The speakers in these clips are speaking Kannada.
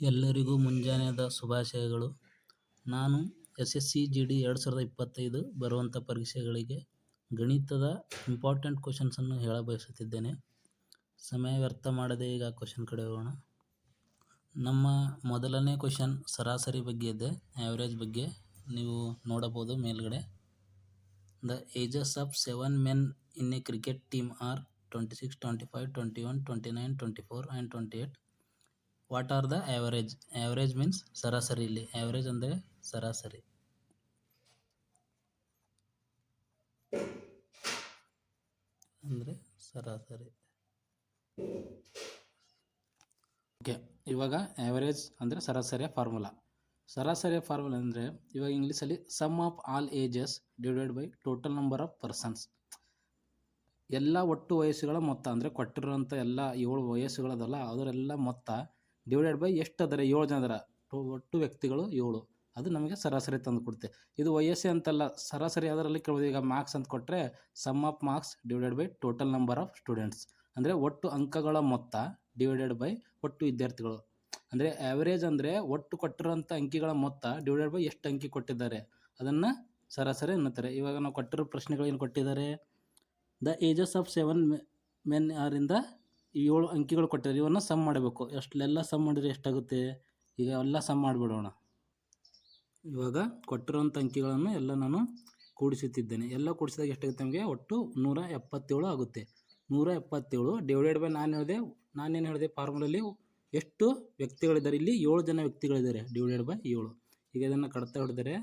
ಎಲ್ಲರಿಗೂ ಮುಂಜಾನೆದ ಶುಭಾಶಯಗಳು. ನಾನು S S C G D ಎರಡು ಸಾವಿರದ ಇಪ್ಪತ್ತೈದು ಬರುವಂಥ ಪರೀಕ್ಷೆಗಳಿಗೆ ಗಣಿತದ ಇಂಪಾರ್ಟೆಂಟ್ ಕ್ವಶನ್ಸನ್ನು ಹೇಳ ಬಯಸುತ್ತಿದ್ದೇನೆ. ಸಮಯ ವ್ಯರ್ಥ ಮಾಡದೆ ಈಗ ಕ್ವಶನ್ ಕಡೆ ಹೋಗೋಣ. ನಮ್ಮ ಮೊದಲನೇ ಕ್ವಶನ್ ಸರಾಸರಿ ಬಗ್ಗೆ ಇದೆ ಆ್ಯಾವ್ರೇಜ್ ಬಗ್ಗೆ. ನೀವು ನೋಡಬಹುದು ಮೇಲ್ಗಡೆ. The ages of seven men in a cricket team are twenty six twenty five twenty one twenty nine twenty four and twenty eight what are the average average means ಸರಾಸರಿ ಇಲ್ಲಿ. ಆ್ಯಾವರೇಜ್ ಅಂದರೆ ಸರಾಸರಿ. ಅಂದರೆ ಸರಾಸರಿ. ಓಕೆ ಇವಾಗ ಆವರೇಜ್ ಅಂದರೆ ಸರಾಸರಿಯ ಫಾರ್ಮುಲಾ ಸರಾಸರಿಯ ಫಾರ್ಮುಲಾ ಅಂದರೆ ಇವಾಗ ಇಂಗ್ಲೀಷಲ್ಲಿ sum of all ages divided by total number of persons ಎಲ್ಲ ಒಟ್ಟು ವಯಸ್ಸುಗಳ ಮೊತ್ತ ಅಂದರೆ ಕೊಟ್ಟಿರುವಂಥ ಎಲ್ಲ ಏಳು ವಯಸ್ಸುಗಳದಲ್ಲ ಅದರೆಲ್ಲ ಮೊತ್ತ ಡಿವೈಡೆಡ್ ಬೈ ಎಷ್ಟು ಅದರ? ಏಳು ಜನ ಅದರ? ಒಟ್ಟು ವ್ಯಕ್ತಿಗಳು ಏಳು. ಅದು ನಮಗೆ ಸರಾಸರಿ ತಂದು ಕೊಡುತ್ತೆ. ಇದು ವಯಸ್ಸೇ ಅಂತಲ್ಲ, ಸರಾಸರಿ ಅದರಲ್ಲಿ ಕೇಳೋದು ಈಗ ಮಾರ್ಕ್ಸ್ ಅಂತ ಕೊಟ್ಟರೆ sum of marks divided by total number of students ಅಂದರೆ ಒಟ್ಟು ಅಂಕಗಳ ಮೊತ್ತ ಡಿವೈಡೆಡ್ ಬೈ ಒಟ್ಟು ವಿದ್ಯಾರ್ಥಿಗಳು. ಅಂದರೆ ಆ್ಯಾವರೇಜ್ ಅಂದರೆ ಒಟ್ಟು ಕೊಟ್ಟಿರೋಂಥ ಅಂಕಿಗಳ ಮೊತ್ತ ಡಿವೈಡೆಡ್ ಬೈ ಎಷ್ಟು ಅಂಕಿ ಕೊಟ್ಟಿದ್ದಾರೆ? ಅದನ್ನು ಸರಾಸರಿ ಅನ್ನುತ್ತಾರೆ. ಇವಾಗ ನಾವು ಕೊಟ್ಟಿರೋ ಪ್ರಶ್ನೆಗಳೇನು ಕೊಟ್ಟಿದ್ದಾರೆ? The ages of seven men ಆರಿಂದ ಏಳು ಅಂಕಿಗಳು ಕೊಟ್ಟಿದ್ದಾರೆ ಇವನ್ನ ಸಮ್ ಮಾಡಬೇಕು. ಎಷ್ಟೆಲ್ಲ ಸಮ್ ಮಾಡಿದರೆ ಎಷ್ಟಾಗುತ್ತೆ? ಈಗ ಎಲ್ಲ ಸಮ್ ಮಾಡಿಬಿಡೋಣ. ಇವಾಗ ಕೊಟ್ಟಿರೋಂಥ ಅಂಕಿಗಳನ್ನು ಎಲ್ಲ ನಾನು ಕೂಡಿಸುತ್ತಿದ್ದೇನೆ. ಎಲ್ಲ ಕೂಡಿಸಿದಾಗ ಎಷ್ಟಾಗುತ್ತೆ ನಮಗೆ? ಒಟ್ಟು ನೂರ ಎಪ್ಪತ್ತೇಳು ಆಗುತ್ತೆ. ನೂರ ಎಪ್ಪತ್ತೇಳು ಡಿವೈಡೆಡ್ ಬೈ ನಾನು ಹೇಳಿದೆ. ನಾನೇನು ಹೇಳಿದೆ? ಫಾರ್ಮುಲಲ್ಲಿ ಎಷ್ಟು ವ್ಯಕ್ತಿಗಳಿದ್ದಾರೆ? ಇಲ್ಲಿ ಏಳು ಜನ ವ್ಯಕ್ತಿಗಳಿದ್ದಾರೆ ಡಿವೈಡೆಡ್ ಬೈ ಏಳು. ಈಗ ಇದನ್ನು ಕಡ್ತಾ ಹೊಡೆದರೆ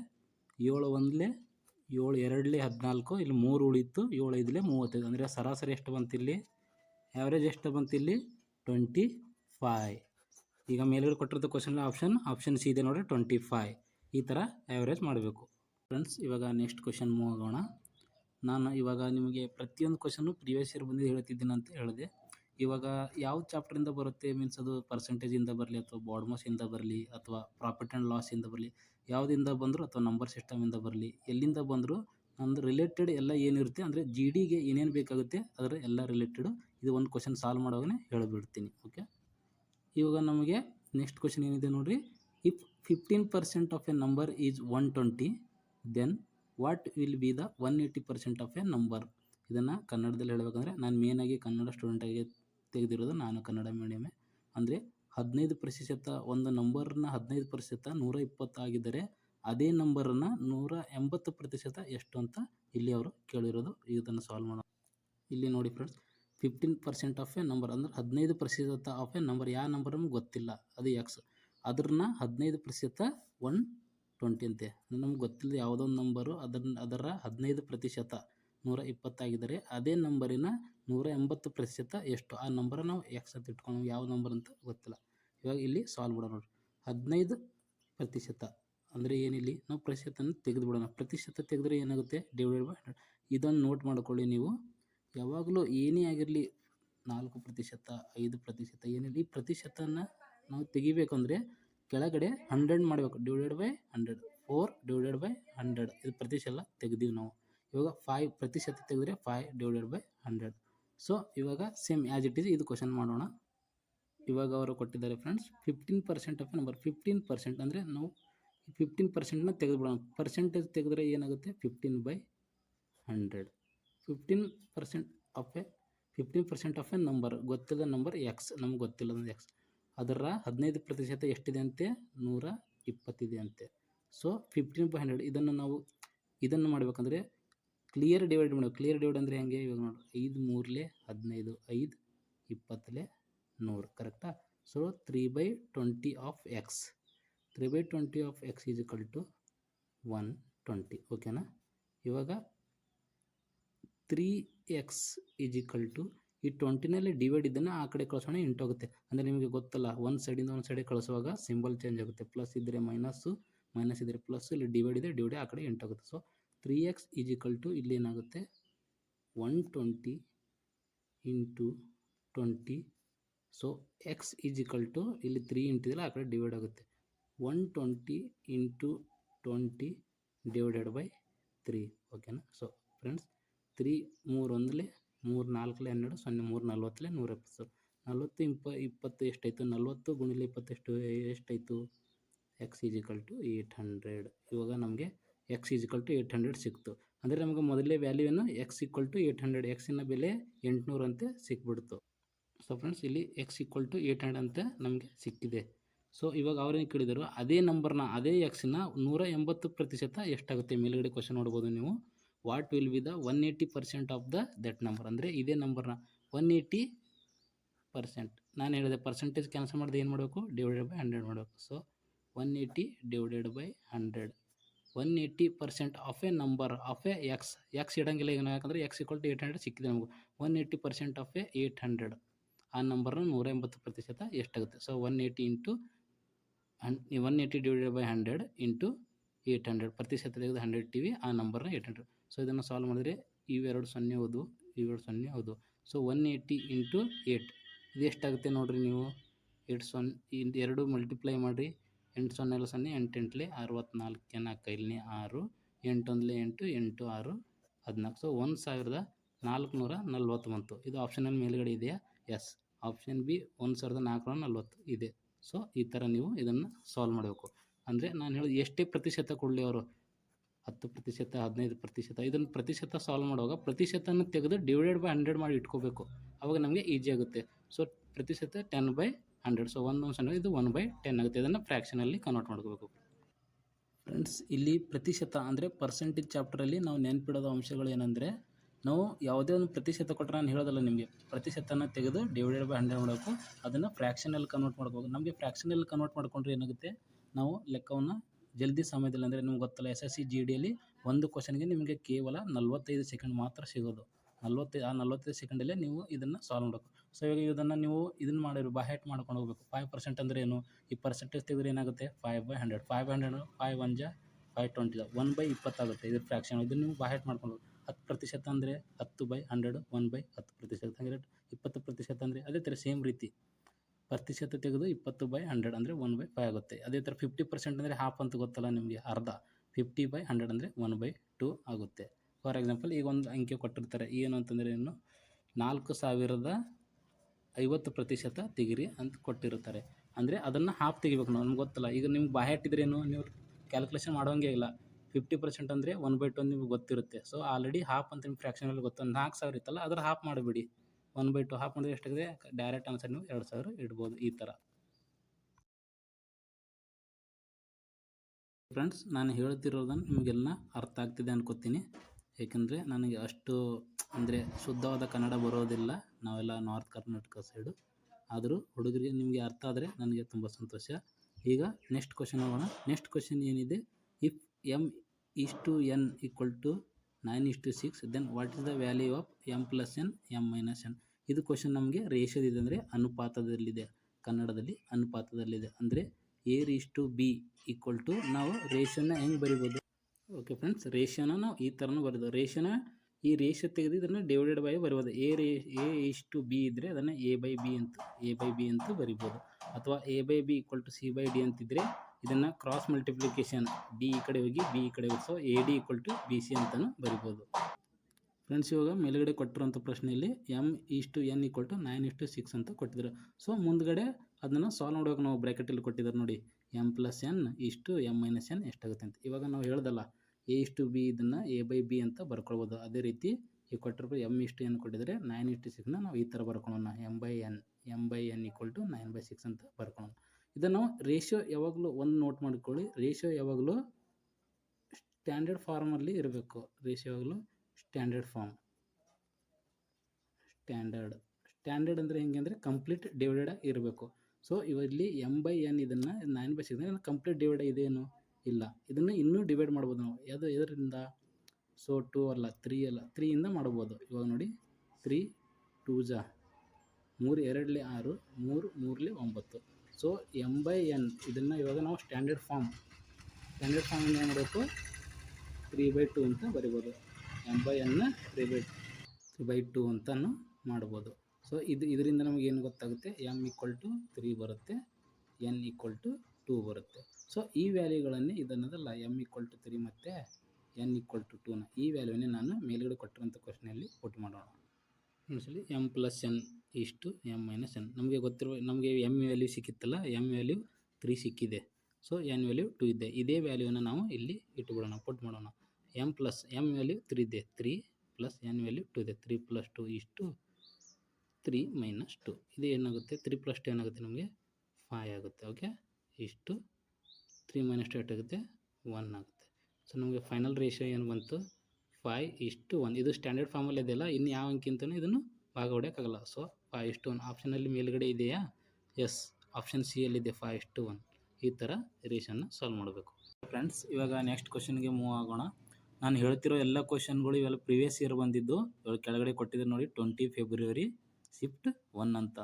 ಏಳು ಒಂದಲೇ ಏಳು ಎರಡಲೇ ಹದಿನಾಲ್ಕು, ಇಲ್ಲಿ ಮೂರು ಉಳಿತು ಏಳು ಐದಲೇ ಮೂವತ್ತೈದು. ಅಂದರೆ ಸರಾಸರಿ ಎಷ್ಟು ಬಂತು ಇಲ್ಲಿ ಆ್ಯಾವ್ರೇಜ್ ಎಷ್ಟು ಬಂತು ಇಲ್ಲಿ? ಟ್ವೆಂಟಿ ಫೈ ಈಗ ಮೇಲ್ಗಡೆ ಕೊಟ್ಟಿರೋದು ಕ್ವಶನ್ ಆಪ್ಷನ್ ಆಪ್ಷನ್ ಸಿ ಇದೆ ನೋಡಿರಿ ಟ್ವೆಂಟಿ ಫೈ ಈ ಥರ ಆ್ಯಾವ್ರೇಜ್ ಮಾಡಬೇಕು. ಫ್ರೆಂಡ್ಸ್ ಇವಾಗ ನೆಕ್ಸ್ಟ್ ಕ್ವಶನ್ ಮೂವ್ ಆಗೋಣ. ನಾನು ಇವಾಗ ನಿಮಗೆ ಪ್ರತಿಯೊಂದು ಕ್ವಶನ್ನು ಪ್ರಿವಿಯಸ್ ಇಯರ್ ಬಂದಿದ್ದು ಹೇಳ್ತಿದ್ದೀನಿ ಅಂತ ಹೇಳಿದೆ. ಇವಾಗ ಯಾವ ಚಾಪ್ಟರಿಂದ ಬರುತ್ತೆ? ಮೀನ್ಸ್ ಅದು ಪರ್ಸೆಂಟೇಜಿಂದ ಬರಲಿ ಅಥವಾ ಬಾಡ್ಮೋಸಿಂದ ಬರಲಿ ಅಥವಾ ಪ್ರಾಫಿಟ್ ಆ್ಯಂಡ್ ಲಾಸಿಂದ ಬರಲಿ? ಯಾವುದಿಂದ ಬಂದರೂ ಅಥವಾ ನಂಬರ್ ಸಿಸ್ಟಮಿಂದ ಬರಲಿ? ಎಲ್ಲಿಂದ ಬಂದರೂ? ನಂದು ರಿಲೇಟೆಡ್ ಎಲ್ಲ ಏನಿರುತ್ತೆ ಅಂದರೆ ಜಿ ಡಿಗೆ ಏನೇನು ಬೇಕಾಗುತ್ತೆ ಅದರ ಎಲ್ಲ ರಿಲೇಟೆಡ್ ಇದು ಒಂದು ಕ್ವಶನ್ ಸಾಲ್ವ್ ಮಾಡೋವಾಗನೇ ಹೇಳಿಬಿಡ್ತೀನಿ ಓಕೆ ಇವಾಗ ನಮಗೆ ನೆಕ್ಸ್ಟ್ ಕ್ವಶನ್ ಏನಿದೆ ನೋಡಿರಿ? If fifteen percent of a number is one twenty then what will be the one eighty percent of a number ಇದನ್ನು ಕನ್ನಡದಲ್ಲಿ ಹೇಳಬೇಕಂದ್ರೆ ನಾನು ಮೇನಾಗಿ ಕನ್ನಡ ಸ್ಟೂಡೆಂಟಾಗಿ ತೆಗೆದಿರೋದು ನಾನು ಕನ್ನಡ ಮೀಡಿಯಮೇ ಅಂದರೆ ಹದಿನೈದು ಪ್ರತಿಶತ ಒಂದು ನಂಬರ್ನ ಹದಿನೈದು ಪ್ರತಿಶತ ನೂರ ಇಪ್ಪತ್ತಾಗಿದ್ದರೆ ಅದೇ ನಂಬರನ್ನು ನೂರ ಎಂಬತ್ತು ಪ್ರತಿಶತ ಎಷ್ಟು ಅಂತ ಇಲ್ಲಿ ಅವರು ಕೇಳಿರೋದು ಇದನ್ನು ಸಾಲ್ವ್ ಮಾಡೋಣ. ಇಲ್ಲಿ ನೋಡಿ friends fifteen percent of a number ಅಂದ್ರೆ ಹದಿನೈದು ಪ್ರತಿಶತ ಆಫ್ ಎ ನಂಬರ್ ಯಾವ ನಂಬರ್ ನಮ್ಗೆ ಗೊತ್ತಿಲ್ಲ. ಅದು ಎಕ್ಸ್ ಅದ್ರನ್ನ ಹದಿನೈದು ಪ್ರತಿಶತ ಒನ್ ಟ್ವೆಂಟಿ ಅಂತೆ. ನಮ್ಗೆ ಗೊತ್ತಿಲ್ಲ ಯಾವುದೋ ಒಂದು ನಂಬರು ಅದನ್ನ ಅದರ ಹದಿನೈದು ಪ್ರತಿಶತ ನೂರ ಇಪ್ಪತ್ತಾಗಿದ್ದರೆ ಅದೇ ನಂಬರಿನ ನೂರ ಎಂಬತ್ತು ಪ್ರತಿಶತ ಎಷ್ಟು? ಆ ನಂಬರ್ ನಾವು ಎಕ್ಸ್ ಅಂತ ಇಟ್ಕೊಂಡು ಯಾವ ನಂಬರ್ ಅಂತ ಗೊತ್ತಿಲ್ಲ. ಇವಾಗ ಇಲ್ಲಿ ಸಾಲ್ವ್ ಮಾಡೋಣ ನೋಡಿರಿ. ಹದಿನೈದು ಪ್ರತಿಶತ. ಅಂದರೆ ಏನಿಲ್ಲಿ? ನಾವು ಪ್ರತಿಶತನ ತೆಗೆದು ಬಿಡೋಣ ಪ್ರತಿಶತ ತೆಗೆದ್ರೆ ಏನಾಗುತ್ತೆ? ಡಿವೈಡ್ ಬೈ ಹಂಡ್ರೆಡ್ ಇದನ್ನು ನೋಟ್ ಮಾಡ್ಕೊಳ್ಳಿ ನೀವು. ಯಾವಾಗಲೂ ಏನೇ ಆಗಿರಲಿ, ನಾಲ್ಕು ಪ್ರತಿಶತ, ಐದು ಪ್ರತಿಶತ, ಏನಿರಲಿ ಪ್ರತಿಶತನ ನಾವು ತೆಗಿಬೇಕಂದ್ರೆ ಕೆಳಗಡೆ ಹಂಡ್ರೆಡ್ ಮಾಡಬೇಕು. Divided by hundred four divided by hundred ಇದು ಪ್ರತಿಶತ ತೆಗ್ದೀವಿ ನಾವು. ಇವಾಗ ಫೈವ್ ಪ್ರತಿಶತ ತೆಗೆದ್ರೆ five divided by hundred so ಇವಾಗ ಸೇಮ್ ಆ್ಯಸ್ ಇಟ್ ಈಸ್ ಇದು ಕ್ವಶನ್ ಮಾಡೋಣ. ಇವಾಗ ಅವರು ಕೊಟ್ಟಿದ್ದಾರೆ friends fifteen percent of number fifteen percent ಅಂದರೆ ನಾವು ಫಿಫ್ಟೀನ್ ಪರ್ಸೆಂಟ್ನ ತೆಗೆದುಬಿಡೋಣ. ಪರ್ಸೆಂಟೇಜ್ ತೆಗೆದ್ರೆ ಏನಾಗುತ್ತೆ? Fifteen by hundred fifteen percent of a fifteen percent of a number ಗೊತ್ತಿಲ್ಲದ ನಂಬರ್ ಎಕ್ಸ್ ನಮ್ಗೆ ಗೊತ್ತಿಲ್ಲದ ಎಕ್ಸ್ ಅದರ ಹದಿನೈದು ಪ್ರತಿಶತ ಎಷ್ಟಿದೆ ಅಂತೆ? ನೂರ ಇಪ್ಪತ್ತಿದೆ ಅಂತೆ. ಸೊ ಫಿಫ್ಟೀನ್ ಬೈ ಹಂಡ್ರೆಡ್ ಇದನ್ನು ನಾವು, ಇದನ್ನು ಮಾಡಬೇಕಂದ್ರೆ ಕ್ಲಿಯರ್ ಡಿವೈಡ್ ಮಾಡಬೇಕು ಕ್ಲಿಯರ್ ಡಿವೈಡ್ ಅಂದರೆ ಹೆಂಗೆ? ಇವಾಗ ನೋಡಿ. ಐದು ಮೂರಲೆ ಹದಿನೈದು, ಐದು ಇಪ್ಪತ್ತಲೆ ನೂರು. ಕರೆಕ್ಟಾ so three by twenty of X three by twenty of X is equal to one twenty ಓಕೆನಾ ಇವಾಗ three X is equal to ಈ ಟ್ವೆಂಟಿನಲ್ಲಿ ಡಿವೈಡ್ ಇದನ್ನು ಆ ಕಡೆ ಕಳಿಸೋಣ ಇಂಟೋಗುತ್ತೆ ಅಂದರೆ ನಿಮಗೆ ಗೊತ್ತಲ್ಲ ಒಂದು ಸೈಡಿಂದ ಒಂದು ಸೈಡಿಗೆ ಕಳಿಸುವಾಗ ಸಿಂಬಲ್ ಚೇಂಜ್ ಆಗುತ್ತೆ. ಪ್ಲಸ್ ಇದ್ದರೆ ಮೈನಸ್ಸು ಮೈನಸ್ ಇದ್ದರೆ ಪ್ಲಸ್ ಇಲ್ಲಿ ಡಿವೈಡ್ ಇದೆ ಡಿವೈಡ್ ಆ ಕಡೆ ಇಂಟಾಗುತ್ತೆ so three X is equal to ಇಲ್ಲಿ ಏನಾಗುತ್ತೆ? One twenty into twenty so X is equal to ಇಲ್ಲಿ ತ್ರೀ ಇಂಟಿದ್ರೆ ಆ ಕಡೆ ಡಿವೈಡ್ ಆಗುತ್ತೆ. One twenty into twenty divided by three ಓಕೆನಾ ಸೊ ಫ್ರೆಂಡ್ಸ್ ತ್ರೀ ಮೂರು ಒಂದಲೇ ಮೂರು ನಾಲ್ಕಲೆ ಹನ್ನೆರಡು ಸೊನ್ನೆ ಮೂರು ನಲ್ವತ್ತಲೇ ನೂರ ಎಪ್ಪತ್ತು ನಲ್ವತ್ತು ಇಪ್ಪ ಇಪ್ಪತ್ತು ಎಷ್ಟಾಯಿತು ನಲ್ವತ್ತು ಗುಣಿಲೆ ಇಪ್ಪತ್ತೆಷ್ಟು ಎಷ್ಟಾಯಿತು X equal to eight hundred ಇವಾಗ ನಮಗೆ X equal to eight hundred ಸಿಕ್ತು ಅಂದರೆ ನಮಗೆ ಮೊದಲೇ ವ್ಯಾಲ್ಯೂ ಏನು X equal to eight hundred ಎಕ್ಸಿನ ಬೆಲೆ ಎಂಟುನೂರು ಅಂತೆ ಸಿಕ್ಬಿಡ್ತು ಸೊ ಫ್ರೆಂಡ್ಸ್ ಇಲ್ಲಿ X equal to eight hundred ಅಂತ ನಮಗೆ ಸಿಕ್ಕಿದೆ ಸೊ ಇವಾಗ ಅವ್ರೇನು ಕೇಳಿದರು, ಅದೇ ನಂಬರ್ನ ಅದೇ ಎಕ್ಸ್ನ ನೂರ ಎಂಬತ್ತು ಪ್ರತಿಶತ ಎಷ್ಟಾಗುತ್ತೆ? ಮೇಲುಗಡೆ ಕ್ವಶನ್ ನೋಡ್ಬೋದು ನೀವು. What will be the one eighty percent of the that number ಅಂದರೆ ಇದೇ ನಂಬರ್ನ ಒನ್ ಏಯ್ಟಿ ಪರ್ಸೆಂಟ್ ನಾನು ಹೇಳಿದೆ ಪರ್ಸೆಂಟೇಜ್ ಕ್ಯಾನ್ಸಲ್ ಮಾಡಿದೆ ಏನು ಮಾಡಬೇಕು? ಡಿವೈಡೆಡ್ ಬೈ ಹಂಡ್ರೆಡ್ ಮಾಡಬೇಕು. So one eighty divided by hundred one eighty percent of a number of a X X ಇಡಂಗಿಲ್ಲ ಏನು ಯಾಕಂದರೆ X equal to eight hundred ಸಿಕ್ಕಿದೆ ನಮಗೆ. One eighty percent of a eight hundred ಆ ನಂಬರ್ನ ನೂರ ಎಂಬತ್ತು ಪ್ರತಿಶತ ಎಷ್ಟಾಗುತ್ತೆ? ಸೊ ಒನ್ ಏಯ್ಟಿ ಇಂಟು ಹನ್ one eighty divided by hundred into eight hundred ಪ್ರತಿಶತ ತೆಗೆದು ಹಂಡ್ರೆಡ್ ಟಿ ವಿ ಆ ನಂಬರ್ನ ಏಯ್ಟ್ ಹಂಡ್ರೆಡ್ ಸೊ ಇದನ್ನು ಸಾಲ್ವ್ ಮಾಡಿದರೆ ಇವೆರಡು ಸೊನ್ನೆ ಹೌದು, ಇವೆರಡು ಸೊನ್ನೆ ಹೌದು. So one eighty into eight ಇದು ಎಷ್ಟಾಗುತ್ತೆ ನೋಡಿರಿ ನೀವು? ಏಟ್ ಸೊನ್ನೆ ಇಂದು ಎರಡು ಮಲ್ಟಿಪ್ಲೈ ಮಾಡಿರಿ. ಎಂಟು ಸೊನ್ನೆ ಎಂಟು ಎಂಟ್ಲೆ ಅರವತ್ನಾಲ್ಕು ನಾಲ್ಕು ಐದನೇ ಆರು. ಎಂಟೊಂದಲೇ ಎಂಟು ಎಂಟು ಆರು, ಹದಿನಾಲ್ಕು. ಸೊ ಒಂದು ಸಾವಿರದ ನಾಲ್ಕುನೂರ ನಲ್ವತ್ತೊಂಬತ್ತು ಬಂತು. ಇದು ಆಪ್ಷನಲ್ಲಿ ಮೇಲುಗಡೆ ಇದೆಯಾ? ಎಸ್ ಆಪ್ಷನ್ ಬಿ ಒಂದು ಸಾವಿರದ ನಾಲ್ಕುನೂರ ನಲ್ವತ್ತು ಇದೆ. ಸೊ ಈ ಥರ ನೀವು ಇದನ್ನು ಸಾಲ್ವ್ ಮಾಡಬೇಕು. ಅಂದರೆ ನಾನು ಹೇಳೋದು ಎಷ್ಟೇ ಪ್ರತಿಶತ ಕೊಡಲಿ ಅವರು, ಹತ್ತು ಪ್ರತಿಶತ, ಹದಿನೈದು ಪ್ರತಿಶತ, ಇದನ್ನು ಪ್ರತಿಶತ ಸಾಲ್ವ್ ಮಾಡುವಾಗ ಪ್ರತಿಶತನ ತೆಗೆದು ಡಿವೈಡೆಡ್ ಬೈ ಹಂಡ್ರೆಡ್ ಮಾಡಿ ಇಟ್ಕೋಬೇಕು. ಆವಾಗ ನಮಗೆ ಈಜಿ ಆಗುತ್ತೆ. ಸೊ ಪ್ರತಿಶತ ಟೆನ್ ಬೈ ಹಂಡ್ರೆಡ್ ಸೊ ಒಂದು ಅಂಶ ಇದು ಒನ್ ಬೈ ಟೆನ್ ಆಗುತ್ತೆ. ಇದನ್ನು ಫ್ರ್ಯಾಕ್ಷನಲ್ಲಿ ಕನ್ವರ್ಟ್ ಮಾಡ್ಕೋಬೇಕು. ಫ್ರೆಂಡ್ಸ್ ಇಲ್ಲಿ ಪ್ರತಿಶತ ಅಂದರೆ ಪರ್ಸೆಂಟೇಜ್ ಚಾಪ್ಟರಲ್ಲಿ ನಾವು ನೆನ್ಪಿಡೋದು ಅಂಶಗಳು ಏನಂದರೆ ನಾವು ಯಾವುದೇ ಒಂದು ಪ್ರತಿಶತ ಕೊಟ್ಟರೆ ನಾನು ಹೇಳೋದಲ್ಲ ನಿಮಗೆ, ಪ್ರತಿಶತನ ತೆಗೆದು ಡಿವೈಡೆಡ್ ಬೈ ಹಂಡ್ರೆಡ್ ಮಾಡಬೇಕು, ಅದನ್ನು ಫ್ರ್ಯಾಕ್ಷನಲ್ಲಿ ಕನ್ವರ್ಟ್ ಮಾಡ್ಕೋಬೇಕು ನಮಗೆ ಫ್ರ್ಯಾಕ್ಷನಲ್ಲಿ ಕನ್ವರ್ಟ್ ಮಾಡ್ಕೊಂಡ್ರೆ ಏನಾಗುತ್ತೆ? ನಾವು ಲೆಕ್ಕವನ್ನು ಜಲ್ದಿ ಸಮಯದಲ್ಲಿ, ಅಂದರೆ ನಿಮ್ಗೆ ಗೊತ್ತಲ್ಲ ಎಸ್ ಎಸ್ ಸಿ ಜಿ ಡಿಯಲ್ಲಿ ಒಂದು ಕ್ವಶನ್ಗೆ ನಿಮಗೆ ಕೇವಲ ನಲ್ವತ್ತೈದು ಸೆಕೆಂಡ್ ಮಾತ್ರ ಸಿಗೋದು. ನಲ್ವತ್ತೈದು ಆ ನಲ್ವತ್ತೈದು ಸೆಕೆಂಡಲ್ಲೇ ನೀವು ಇದನ್ನು ಸಾಲ್ವ್ ಮಾಡಬೇಕು. ಸೊ ಇವಾಗ ಇದನ್ನು ನೀವು ಇದನ್ನು ಮಾಡಿರೋ ಹೈಟ್ ಮಾಡ್ಕೊಂಡು ಹೋಗ್ಬೇಕು. ಫೈವ್ ಪರ್ಸೆಂಟ್ ಅಂದರೆ ಏನು? ಈ ಪರ್ಸೆಂಟೇಜ್ ತೆಗೆದ್ರೆ ಏನಾಗುತ್ತೆ? Five by hundred five by hundred five one ಜಾ ಫೈವ್ ಟ್ವೆಂಟಿ ಒನ್ ಬೈ ಇಪ್ಪತ್ತಾಗುತ್ತೆ. ಇದ್ರ ಫ್ರ್ಯಾಕ್ಷನ್ ಇದನ್ನು ನೀವು ಬಹೆಟ್ ಮಾಡ್ಕೊಂಡು ಹೋಗಿ ಹತ್ತು ಪ್ರತಿಶತ ಅಂದರೆ ಹತ್ತು ಬೈ ಹಂಡ್ರೆಡ್ ಒನ್ ಬೈ ಹತ್ತು ಪ್ರತಿಶತ. ಅಂದರೆ ಇಪ್ಪತ್ತು ಪ್ರತಿಶತ ಅಂದರೆ ಅದೇ ಥರ ಸೇಮ್ ರೀತಿ. ಪ್ರತಿಶತ ತೆಗೆದು ಇಪ್ಪತ್ತು ಬೈ ಹಂಡ್ರೆಡ್ ಅಂದರೆ ಒನ್ ಬೈ ಫೈವ್ ಆಗುತ್ತೆ. ಅದೇ ಥರ ಫಿಫ್ಟಿ ಪರ್ಸೆಂಟ್ ಅಂದರೆ ಹಾಫ್ ಅಂತ ಗೊತ್ತಲ್ಲ ನಿಮಗೆ ಅರ್ಧ. ಫಿಫ್ಟಿ ಬೈ ಹಂಡ್ರೆಡ್ ಅಂದರೆ ಒನ್ ಬೈ ಟೂ ಆಗುತ್ತೆ. ಫಾರ್ ಎಕ್ಸಾಂಪಲ್ ಈಗ ಒಂದು ಅಂಕೆ ಕೊಟ್ಟಿರ್ತಾರೆ. ಏನು ಅಂತಂದರೆ ಏನು ನಾಲ್ಕು ಸಾವಿರದ ಐವತ್ತು ಪ್ರತಿಶತ ತೆಗಿರಿ ಅಂತ ಕೊಟ್ಟಿರ್ತಾರೆ. ಅಂದರೆ ಅದನ್ನು ಹಾಫ್ ತೆಗಿಬೇಕು. ನಮ್ಗೆ ಗೊತ್ತಲ್ಲ. ಈಗ ನಿಮ್ಗೆ ಬಾಯಿ ಇಟ್ಟಿದ್ರೇನು ನೀವು ಕ್ಯಾಲ್ಕುಲೇಷನ್ ಮಾಡೋಂಗೇ ಇಲ್ಲ. ಫಿಫ್ಟಿ ಪರ್ಸೆಂಟ್ ಅಂದರೆ ಒನ್ ಬೈ ಟು ನಿಮ್ಗೆ ಗೊತ್ತಿರುತ್ತೆ. ಸೊ ಆಲ್ರೆಡಿ ಹಾಫ್ ಅಂತ ನಿಮ್ಗೆ ಫ್ರ್ಯಾಕ್ಷನಲ್ಲಿ ಗೊತ್ತು. ನಾಲ್ಕು ಸಾವಿರ ಇತ್ತಲ್ಲ ಅದರ ಹಾಫ್ ಮಾಡಿಬಿಡಿ. ಒನ್ ಬೈ ಟು ಹಾಫ್ ಮಾಡಿದ್ರೆ ಎಷ್ಟಾಗಿದೆ? ಡೈರೆಕ್ಟ್ ಆನ್ಸರ್ ನೀವು ಎರಡು ಸಾವಿರ ಇಡ್ಬೋದು ಈ ಥರ ಫ್ರೆಂಡ್ಸ್ ನಾನು ಹೇಳ್ತಿರೋದನ್ನು ನಿಮಗೆಲ್ಲ ಅರ್ಥ ಆಗ್ತಿದೆ ಅನ್ಕೋತೀನಿ. ಏಕೆಂದರೆ ನನಗೆ ಅಷ್ಟು, ಅಂದರೆ ಶುದ್ಧವಾದ ಕನ್ನಡ ಬರೋದಿಲ್ಲ. ನಾವೆಲ್ಲ ನಾರ್ತ್ ಕರ್ನಾಟಕ ಸೈಡು ಆದರೂ ಹುಡುಗರಿಗೆ ನಿಮಗೆ ಅರ್ಥ ಆದರೆ ನನಗೆ ತುಂಬ ಸಂತೋಷ. ಈಗ ನೆಕ್ಸ್ಟ್ ಕ್ವಶನ್ ಹೋಗೋಣ ನೆಕ್ಸ್ಟ್ ಕ್ವಶನ್ ಏನಿದೆ? If M is to N equal to nine is to six then what is the value of M plus N M minus N ಇದು ಕ್ವಶನ್ ನಮಗೆ ರೇಷಿಯೋದಿದೆ ಅಂದರೆ ಅನುಪಾತದಲ್ಲಿದೆ. ಕನ್ನಡದಲ್ಲಿ ಅನುಪಾತದಲ್ಲಿದೆ. ಅಂದರೆ A is to B equal to ನಾವು ರೇಷನ್ನ ಹೆಂಗೆ ಬರಿಬೋದು? ಓಕೆ ಫ್ರೆಂಡ್ಸ್ ರೇಷನ ನಾವು ಈ ಥರನೂ ಬರೆದು ರೇಷನ ಈ ರೇಷ ತೆಗೆದು ಇದನ್ನು ಡಿವೈಡೆಡ್ ಬೈ ಬರಿಬೋದು. ಎ ರೇ ಎ ಇಸ್ ಟು ಬಿ ಇದ್ದರೆ ಅದನ್ನು ಎ ಬೈ ಬಿ ಅಂತ ಎ ಬೈ ಬಿ ಅಂತ ಬರಿಬೋದು. ಅಥವಾ A by B equal to C by D ಅಂತಿದ್ರೆ ಇದನ್ನು ಕ್ರಾಸ್ ಮಲ್ಟಿಪ್ಲಿಕೇಶನ್ ಡಿ ಈ ಕಡೆ ಹೋಗಿ ಬಿ ಈ ಕಡೆ ಹೋಗಿ. So A D equal to B C ಅಂತಲೂ ಬರಿಬೋದು. ಫ್ರೆಂಡ್ಸ್ ಇವಾಗ ಮೇಲುಗಡೆ ಕೊಟ್ಟಿರುವಂಥ ಪ್ರಶ್ನೆಯಲ್ಲಿ ಎಂ ಇಷ್ಟು ಎನ್ ಈಕ್ವಲ್ ಟು ನೈನ್ ಇಷ್ಟು ಸಿಕ್ಸ್ ಅಂತ ಕೊಟ್ಟಿದ್ರು. ಸೊ ಮುಂದ್ಗಡೆ ಅದನ್ನು ಸಾಲ್ವ್ ಮಾಡ್ಬೇಕು ನಾವು ಬ್ರ್ಯಾಕೆಟಲ್ಲಿ ಕೊಟ್ಟಿದ್ದಾರೆ ನೋಡಿ. ಎಂ ಪ್ಲಸ್ ಎನ್ ಇಷ್ಟು ಎಂ ಮೈನಸ್ ಎನ್ ಎಷ್ಟಾಗುತ್ತೆ ಅಂತ. ಇವಾಗ ನಾವು ಹೇಳ್ದಲ್ಲ ಎ ಇಷ್ಟು ಬಿ ಇದನ್ನು ಎ ಬೈ ಬಿ ಅಂತ ಬರ್ಕೊಳ್ಬೋದು. ಅದೇ ರೀತಿ ಈ ಕೊಟ್ಟಿರೋ ಎಂ ಇಷ್ಟು ಎನ್ ಕೊಟ್ಟಿದ್ದಾರೆ ನೈನ್ ಇಷ್ಟು ಸಿಕ್ಸ್ನ ನಾವು ಈ ಥರ ಬರ್ಕೊಳ್ಳೋಣ M by N M by N equal to nine by six ಅಂತ ಬರ್ಕೊಳ್ಳೋಣ ಇದನ್ನು ರೇಷಿಯೋ ಯಾವಾಗಲೂ ಒಂದು ನೋಟ್ ಮಾಡ್ಕೊಳ್ಳಿ. ರೇಷಿಯೋ ಯಾವಾಗಲೂ ಸ್ಟ್ಯಾಂಡರ್ಡ್ ಫಾರ್ಮಲ್ಲಿ ಇರಬೇಕು. ರೇಷಿಯೋ ಯಾವಾಗಲೂ ಸ್ಟ್ಯಾಂಡರ್ಡ್ ಫಾರ್ಮ್ ಸ್ಟ್ಯಾಂಡರ್ಡ್ ಸ್ಟ್ಯಾಂಡರ್ಡ್ ಅಂದರೆ ಹೆಂಗೆ ಅಂದರೆ ಕಂಪ್ಲೀಟ್ ಡಿವೈಡೆಡ್ ಇರಬೇಕು. ಸೊ ಇಲ್ಲಿ ಎಂ ಬೈ ಎನ್ ಇದನ್ನು nine by six complete divide ಇದೇನು ಇಲ್ಲ. ಇದನ್ನು ಇನ್ನೂ ಡಿವೈಡ್ ಮಾಡ್ಬೋದು ನಾವು. ಯಾವುದು ಇದರಿಂದ ಸೊ ಟೂ ಅಲ್ಲ ತ್ರೀ ಅಲ್ಲ ತ್ರೀಯಿಂದ ಮಾಡ್ಬೋದು. ಇವಾಗ ನೋಡಿ ತ್ರೀ ಟೂ ಜಾ. ಮೂರು, ಎರಡಲಿ ಆರು, ಮೂರು, ಮೂರಲಿ ಒಂಬತ್ತು. ಸೊ ಎಂ ಬೈ ಎನ್ ಇದನ್ನು ಇವಾಗ ನಾವು ಸ್ಟ್ಯಾಂಡರ್ಡ್ ಫಾರ್ಮ್ ಸ್ಟ್ಯಾಂಡರ್ಡ್ ಫಾರ್ಮ್ ಏನು ಮಾಡಬೇಕು ತ್ರೀ ಬೈ ಟು ಅಂತ ಬರಿಬೋದು. ಎಂ ಬೈ ಎನ್ನ three by three by two ಅಂತಲೂ ಮಾಡ್ಬೋದು. ಸೊ ಇದು ಇದರಿಂದ ನಮಗೆ ಏನು ಗೊತ್ತಾಗುತ್ತೆ? ಎಂ ಈಕ್ವಲ್ ಟು ತ್ರೀ ಬರುತ್ತೆ ಎನ್ ಈಕ್ವಲ್ ಟು ಟೂ ಬರುತ್ತೆ. ಸೊ ಈ ವ್ಯಾಲ್ಯೂಗಳನ್ನೇ ಇದನ್ನದಲ್ಲ ಎಂ ಈಕ್ವಲ್ ಟು ತ್ರೀ ಮತ್ತು ಎನ್ ಈಕ್ವಲ್ ಟು ಟೂನ ಈ ವ್ಯಾಲ್ಯೂನೇ ನಾನು ಮೇಲುಗಡೆ ಕೊಟ್ಟಿರೋಂಥ ಕ್ವಶನಲ್ಲಿ ಪುಟ್ ಮಾಡೋಣ. ಫ್ರೆಂಡ್ಸಲ್ಲಿ ಎಂ ಪ್ಲಸ್ ಎನ್ ಇಷ್ಟು ಎಂ ಮೈನಸ್ ಎನ್ ನಮಗೆ ಗೊತ್ತಿರುವ, ನಮಗೆ ಎಂ ವ್ಯಾಲ್ಯೂ ಸಿಕ್ಕಿತ್ತಲ್ಲ ಎಂ ವ್ಯಾಲ್ಯೂ ತ್ರೀ ಸಿಕ್ಕಿದೆ. ಸೊ ಎನ್ ವ್ಯಾಲ್ಯೂ ಟು ಇದೆ. ಇದೇ ವ್ಯಾಲ್ಯೂನ ನಾವು ಇಲ್ಲಿ ಇಟ್ಬಿಡೋಣ ಪುಟ್ ಮಾಡೋಣ. M plus M value three ಇದೆ. Three plus N value two ಇದೆ. ತ್ರೀ ಪ್ಲಸ್ ಟು ಇಷ್ಟು ತ್ರೀ ಮೈನಸ್ ಟು ಇದು ಏನಾಗುತ್ತೆ? ತ್ರೀ ಪ್ಲಸ್ ಟು ಏನಾಗುತ್ತೆ ನಮಗೆ? ಫೈ ಆಗುತ್ತೆ. ಓಕೆ ಇಷ್ಟು ತ್ರೀ ಮೈನಸ್ ಟು ಆಗುತ್ತೆ ಒನ್ ಆಗುತ್ತೆ. ಸೊ ನಮಗೆ ಫೈನಲ್ ರೇಷಿಯೋ ಏನು ಬಂತು? ಫೈ ಇಷ್ಟು ಒನ್ ಇದು ಸ್ಟ್ಯಾಂಡರ್ಡ್ ಫಾರ್ಮಲ್ಲಿ ಇದೆಯಲ್ಲ, ಇನ್ನು ಯಾವ ಅಂಕಿಂತನೂ ಇದನ್ನು ಭಾಗ ಹೊಡೆಯೋಕ್ಕಾಗಲ್ಲ ಸೊ ಫೈ ಇಷ್ಟು ಒನ್ ಆಪ್ಷನಲ್ಲಿ ಮೇಲ್ಗಡೆ ಇದೆಯಾ? ಎಸ್ ಆಪ್ಷನ್ ಸಿ ಯಲ್ಲಿದೆ ಫೈ ಇಷ್ಟು ಒನ್. ಈ ಥರ ರೇಷನ್ನ ಸಾಲ್ವ್ ಮಾಡಬೇಕು. ಫ್ರೆಂಡ್ಸ್ ಇವಾಗ ನೆಕ್ಸ್ಟ್ ಕ್ವಶನ್ಗೆ ಮೂವ್ ಆಗೋಣ. ನಾನು ಹೇಳ್ತಿರೋ ಎಲ್ಲ ಕ್ವಶನ್ಗಳು ಇವೆಲ್ಲ ಪ್ರಿವಿಯಸ್ ಇಯರ್ ಬಂದಿದ್ದು, ಇವಾಗ ಕೆಳಗಡೆ ಕೊಟ್ಟಿದ್ರು ನೋಡಿ ಟ್ವೆಂಟಿ ಫೆಬ್ರವರಿ ಶಿಫ್ಟ್ ಒನ್ ಅಂತ.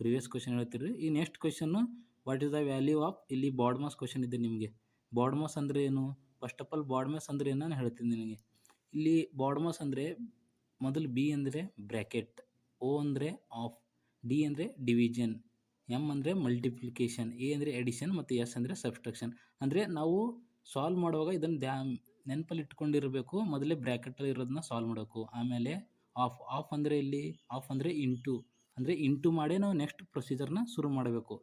ಪ್ರಿವಿಯಸ್ ಕ್ವಶನ್ ಹೇಳ್ತಿರಿ ಈ next question what is the value of ಇಲ್ಲಿ ಬಾಡ್ಮಾಸ್ ಕ್ವಶನ್ ಇದೆ ನಿಮಗೆ. ಬಾಡ್ಮಾಸ್ ಅಂದರೆ ಏನು? ಫಸ್ಟ್ ಆಫ್ ಆಲ್ ಬಾಡ್ಮಾಸ್ ಅಂದರೆ ಏನು? ನಾನು ಹೇಳ್ತೀನಿ ನಿನಗೆ. ಇಲ್ಲಿ ಬಾಡ್ಮಸ್ ಅಂದರೆ ಮೊದಲು ಬಿ ಅಂದರೆ ಬ್ರ್ಯಾಕೆಟ್, ಓ ಅಂದರೆ ಆಫ್, ಡಿ ಅಂದರೆ ಡಿವಿಜನ್, ಎಂ ಅಂದರೆ ಮಲ್ಟಿಪ್ಲಿಕೇಶನ್ ಎ ಅಂದರೆ ಎಡಿಷನ್ ಮತ್ತು ಎಸ್ ಅಂದರೆ ಸಬ್ಸ್ಟ್ರಕ್ಷನ್. ಅಂದರೆ ನಾವು ಸಾಲ್ವ್ ಮಾಡುವಾಗ ಇದನ್ನು ದ್ಯಾ, ನೆನಪಲ್ಲಿ ಇಟ್ಕೊಂಡಿರಬೇಕು, ಮೊದಲೇ ಬ್ರ್ಯಾಕೆಟಲ್ಲಿ ಇರೋದನ್ನ ಸಾಲ್ವ್ ಮಾಡಬೇಕು ಆಮೇಲೆ ಆಫ್ ಆಫ್ ಅಂದರೆ ಇಲ್ಲಿ, ಆಫ್ ಅಂದರೆ ಇಂಟು ಅಂದರೆ ಇಂಟು ಮಾಡೇ ನಾವು ನೆಕ್ಸ್ಟ್ ಪ್ರೊಸೀಜರ್ನ ಶುರು ಮಾಡಬೇಕು.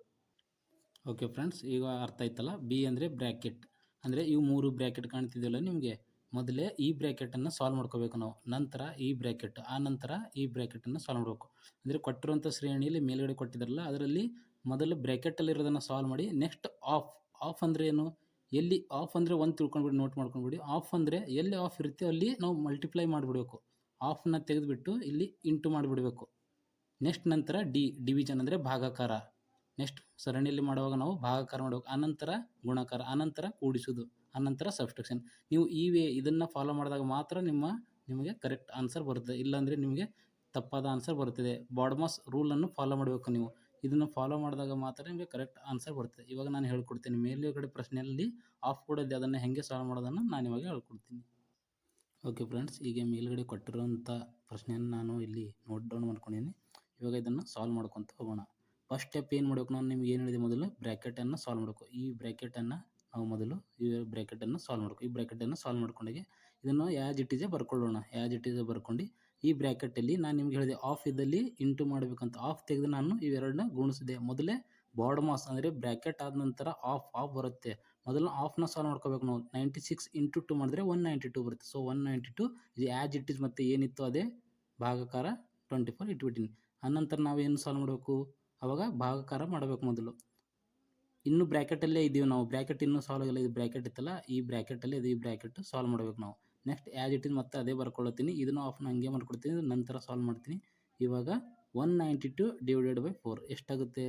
ಓಕೆ ಫ್ರೆಂಡ್ಸ್, ಈಗ ಅರ್ಥ ಆಯ್ತಲ್ಲ? ಬಿ ಅಂದರೆ ಬ್ರ್ಯಾಕೆಟ್, ಅಂದರೆ ಇವು ಮೂರು ಬ್ರ್ಯಾಕೆಟ್ ಕಾಣ್ತಿದೆಯಲ್ಲ ನಿಮಗೆ? ಮೊದಲೇ ಈ ಬ್ರ್ಯಾಕೆಟನ್ನು ಸಾಲ್ವ್ ಮಾಡ್ಕೋಬೇಕು ನಾವು. ನಂತರ ಈ ಬ್ರ್ಯಾಕೆಟ್ ಆ ನಂತರ ಈ ಬ್ರ್ಯಾಕೆಟನ್ನು ಸಾಲ್ವ್ ಮಾಡಬೇಕು. ಅಂದರೆ ಕೊಟ್ಟಿರುವಂಥ ಶ್ರೇಣಿಯಲ್ಲಿ ಮೇಲ್ಗಡೆ ಕೊಟ್ಟಿದ್ರಲ್ಲ, ಅದರಲ್ಲಿ ಮೊದಲು ಬ್ರ್ಯಾಕೆಟಲ್ಲಿರೋದನ್ನು ಸಾಲ್ವ್ ಮಾಡಿ ನೆಕ್ಸ್ಟ್ ಆಫ್ ಆಫ್ ಅಂದರೆ ಏನು? ಎಲ್ಲಿ ಆಫ್ ಅಂದರೆ ಒಂದು ತಿಳ್ಕೊಂಡ್ಬಿಡಿ ನೋಟ್ ಮಾಡ್ಕೊಂಡ್ಬಿಡಿ. ಆಫ್ ಅಂದರೆ ಎಲ್ಲಿ ಆಫ್ ಇರುತ್ತೆ ಅಲ್ಲಿ ನಾವು ಮಲ್ಟಿಪ್ಲೈ ಮಾಡಿಬಿಡಬೇಕು. ಆಫ್ನ ತೆಗೆದುಬಿಟ್ಟು ಇಲ್ಲಿ ಇಂಟು ಮಾಡಿಬಿಡಬೇಕು. ನೆಕ್ಸ್ಟ್ ನಂತರ ಡಿ ಡಿವಿಜನ್ ಅಂದರೆ ಭಾಗಾಕಾರ. ನೆಕ್ಸ್ಟ್ ಸರಣಿಯಲ್ಲಿ ಮಾಡುವಾಗ ನಾವು ಭಾಗಾಕಾರ ಮಾಡಬೇಕು. ಆನಂತರ ಗುಣಾಕಾರ ಆನಂತರ ಕೂಡಿಸೋದು ಆನಂತರ ಸಬ್ಸ್ಟ್ರಕ್ಷನ್ ನೀವು ಈ ವೇ ಇದನ್ನು ಫಾಲೋ ಮಾಡಿದಾಗ ಮಾತ್ರ ನಿಮ್ಮ, ನಿಮಗೆ ಕರೆಕ್ಟ್ ಆನ್ಸರ್ ಬರುತ್ತೆ. ಇಲ್ಲಾಂದರೆ ನಿಮಗೆ ತಪ್ಪಾದ ಆನ್ಸರ್ ಬರುತ್ತದೆ. ಬಾಡ್ಮಾಸ್ ರೂಲನ್ನು ಫಾಲೋ ಮಾಡಬೇಕು ನೀವು. ಇದನ್ನು ಫಾಲೋ ಮಾಡಿದಾಗ ಮಾತ್ರ ನಿಮಗೆ ಕರೆಕ್ಟ್ ಆನ್ಸರ್ ಬರುತ್ತೆ. ಇವಾಗ ನಾನು ಹೇಳ್ಕೊಡ್ತೀನಿ. ಮೇಲುಗಡೆ ಪ್ರಶ್ನೆಯಲ್ಲಿ ಆಫ್ ಕೂಡ ಇದೆ. ಅದನ್ನು ಹೆಂಗೆ ಸಾಲ್ವ್ ಮಾಡೋದನ್ನು ನಾನು ಇವಾಗ ಹೇಳ್ಕೊಡ್ತೀನಿ. ಓಕೆ ಫ್ರೆಂಡ್ಸ್ ಈಗ ಮೇಲುಗಡೆ ಕೊಟ್ಟಿರೋಂಥ ಪ್ರಶ್ನೆಯನ್ನು ನಾನು ಇಲ್ಲಿ ನೋಟ್ ಡೌನ್ ಮಾಡ್ಕೊಂಡಿದ್ದೀನಿ. ಇವಾಗ ಇದನ್ನು ಸಾಲ್ವ್ ಮಾಡ್ಕೊತ ಹೋಗೋಣ. ಫಸ್ಟ್ ಸ್ಟೆಪ್ ಏನು ಮಾಡಬೇಕು ನಾನು? ನಿಮ್ಗೆ ಏನು ಹೇಳಿದೆ ಮೊದಲು? ಬ್ರ್ಯಾಕೆಟನ್ನು ಸಾಲ್ವ್ ಮಾಡಬೇಕು ಈ ಬ್ರ್ಯಾಕೆಟನ್ನು ನಾವು ಮೊದಲು ಈ ಬ್ರ್ಯಾಕೆಟನ್ನು ಸಾಲ್ವ್ ಮಾಡ್ಕೊ, ಈ ಬ್ರ್ಯಾಕೆಟನ್ನು ಸಾಲ್ವ್ ಮಾಡ್ಕೊಂಡಾಗೆ ಇದನ್ನು ಯಾಜ್ ಇಟ್ಟಿದೆ ಬರ್ಕೊಳ್ಳೋಣ. ಯಾಜ್ ಇಟ್ಟಿದೆ ಬರ್ಕೊಂಡು ಈ ಬ್ರ್ಯಾಕೆಟಲ್ಲಿ ನಾನು ನಿಮ್ಗೆ ಹೇಳಿದೆ ಆಫ್ ಇದ್ದಲ್ಲಿ ಇಂಟು ಮಾಡಬೇಕಂತ. ಆಫ್ ತೆಗೆದು ನಾನು ಇವೆರಡನ್ನ ಗುಣಿಸಿದೆ. ಮೊದಲೇ ಬಾಡ್ ಮಾಸ್ ಅಂದರೆ ಬ್ರ್ಯಾಕೆಟ್ ಆದ ನಂತರ ಆಫ್ ಆಫ್ ಬರುತ್ತೆ. ಮೊದಲು ಆಫ್ನ ಸಾಲ್ವ್ ಮಾಡ್ಕೋಬೇಕು ನಾವು. ನೈಂಟಿ ಸಿಕ್ಸ್ ಇಂಟು ಟು ಮಾಡಿದ್ರೆ ಒನ್ ನೈಂಟಿ ಟು ಬರುತ್ತೆ. ಸೊ ಒನ್ ನೈಂಟಿ ಟು ಇದು ಆ್ಯಜ್ ಇಟ್ ಇಸ್ ಮತ್ತು ಏನಿತ್ತು ಅದೇ ಭಾಗಕಾರ ಟ್ವೆಂಟಿ ಫೋರ್ ಇಟ್ಬಿಟ್ಟಿನಿ ಆನಂತರ ನಾವು ಏನು ಸಾಲ್ವ್ ಮಾಡಬೇಕು? ಅವಾಗ ಭಾಗಕಾರ ಮಾಡಬೇಕು ಮೊದಲು. ಇನ್ನು ಬ್ರ್ಯಾಕೆಟಲ್ಲೇ ಇದ್ದೀವಿ ನಾವು. ಬ್ರ್ಯಾಕೆಟ್ ಇನ್ನೂ ಸಾಲ್ವ್ ಆಗಿಲ್ಲ. ಇದು ಬ್ರ್ಯಾಕೆಟ್ ಇತ್ತಲ್ಲ, ಈ ಬ್ರ್ಯಾಕೆಟಲ್ಲಿ ಇದು ಈ ಬ್ರ್ಯಾಕೆಟ್ ಸಾಲ್ವ್ ಮಾಡಬೇಕು ನಾವು. ನೆಕ್ಸ್ಟ್ ಆ್ಯಸ್ ಇಟ್ ಇಸ್ ಮತ್ತೆ ಅದೇ ಬರ್ಕೊಳ್ತೀನಿ. ಇದನ್ನು ಆಫ್ನ ಹಂಗೆ ಮಾಡ್ಕೊಡ್ತೀನಿ. ನಂತರ ಸಾಲ್ವ್ ಮಾಡ್ತೀನಿ. ಇವಾಗ one ninety two divided by four ಎಷ್ಟಾಗುತ್ತೆ?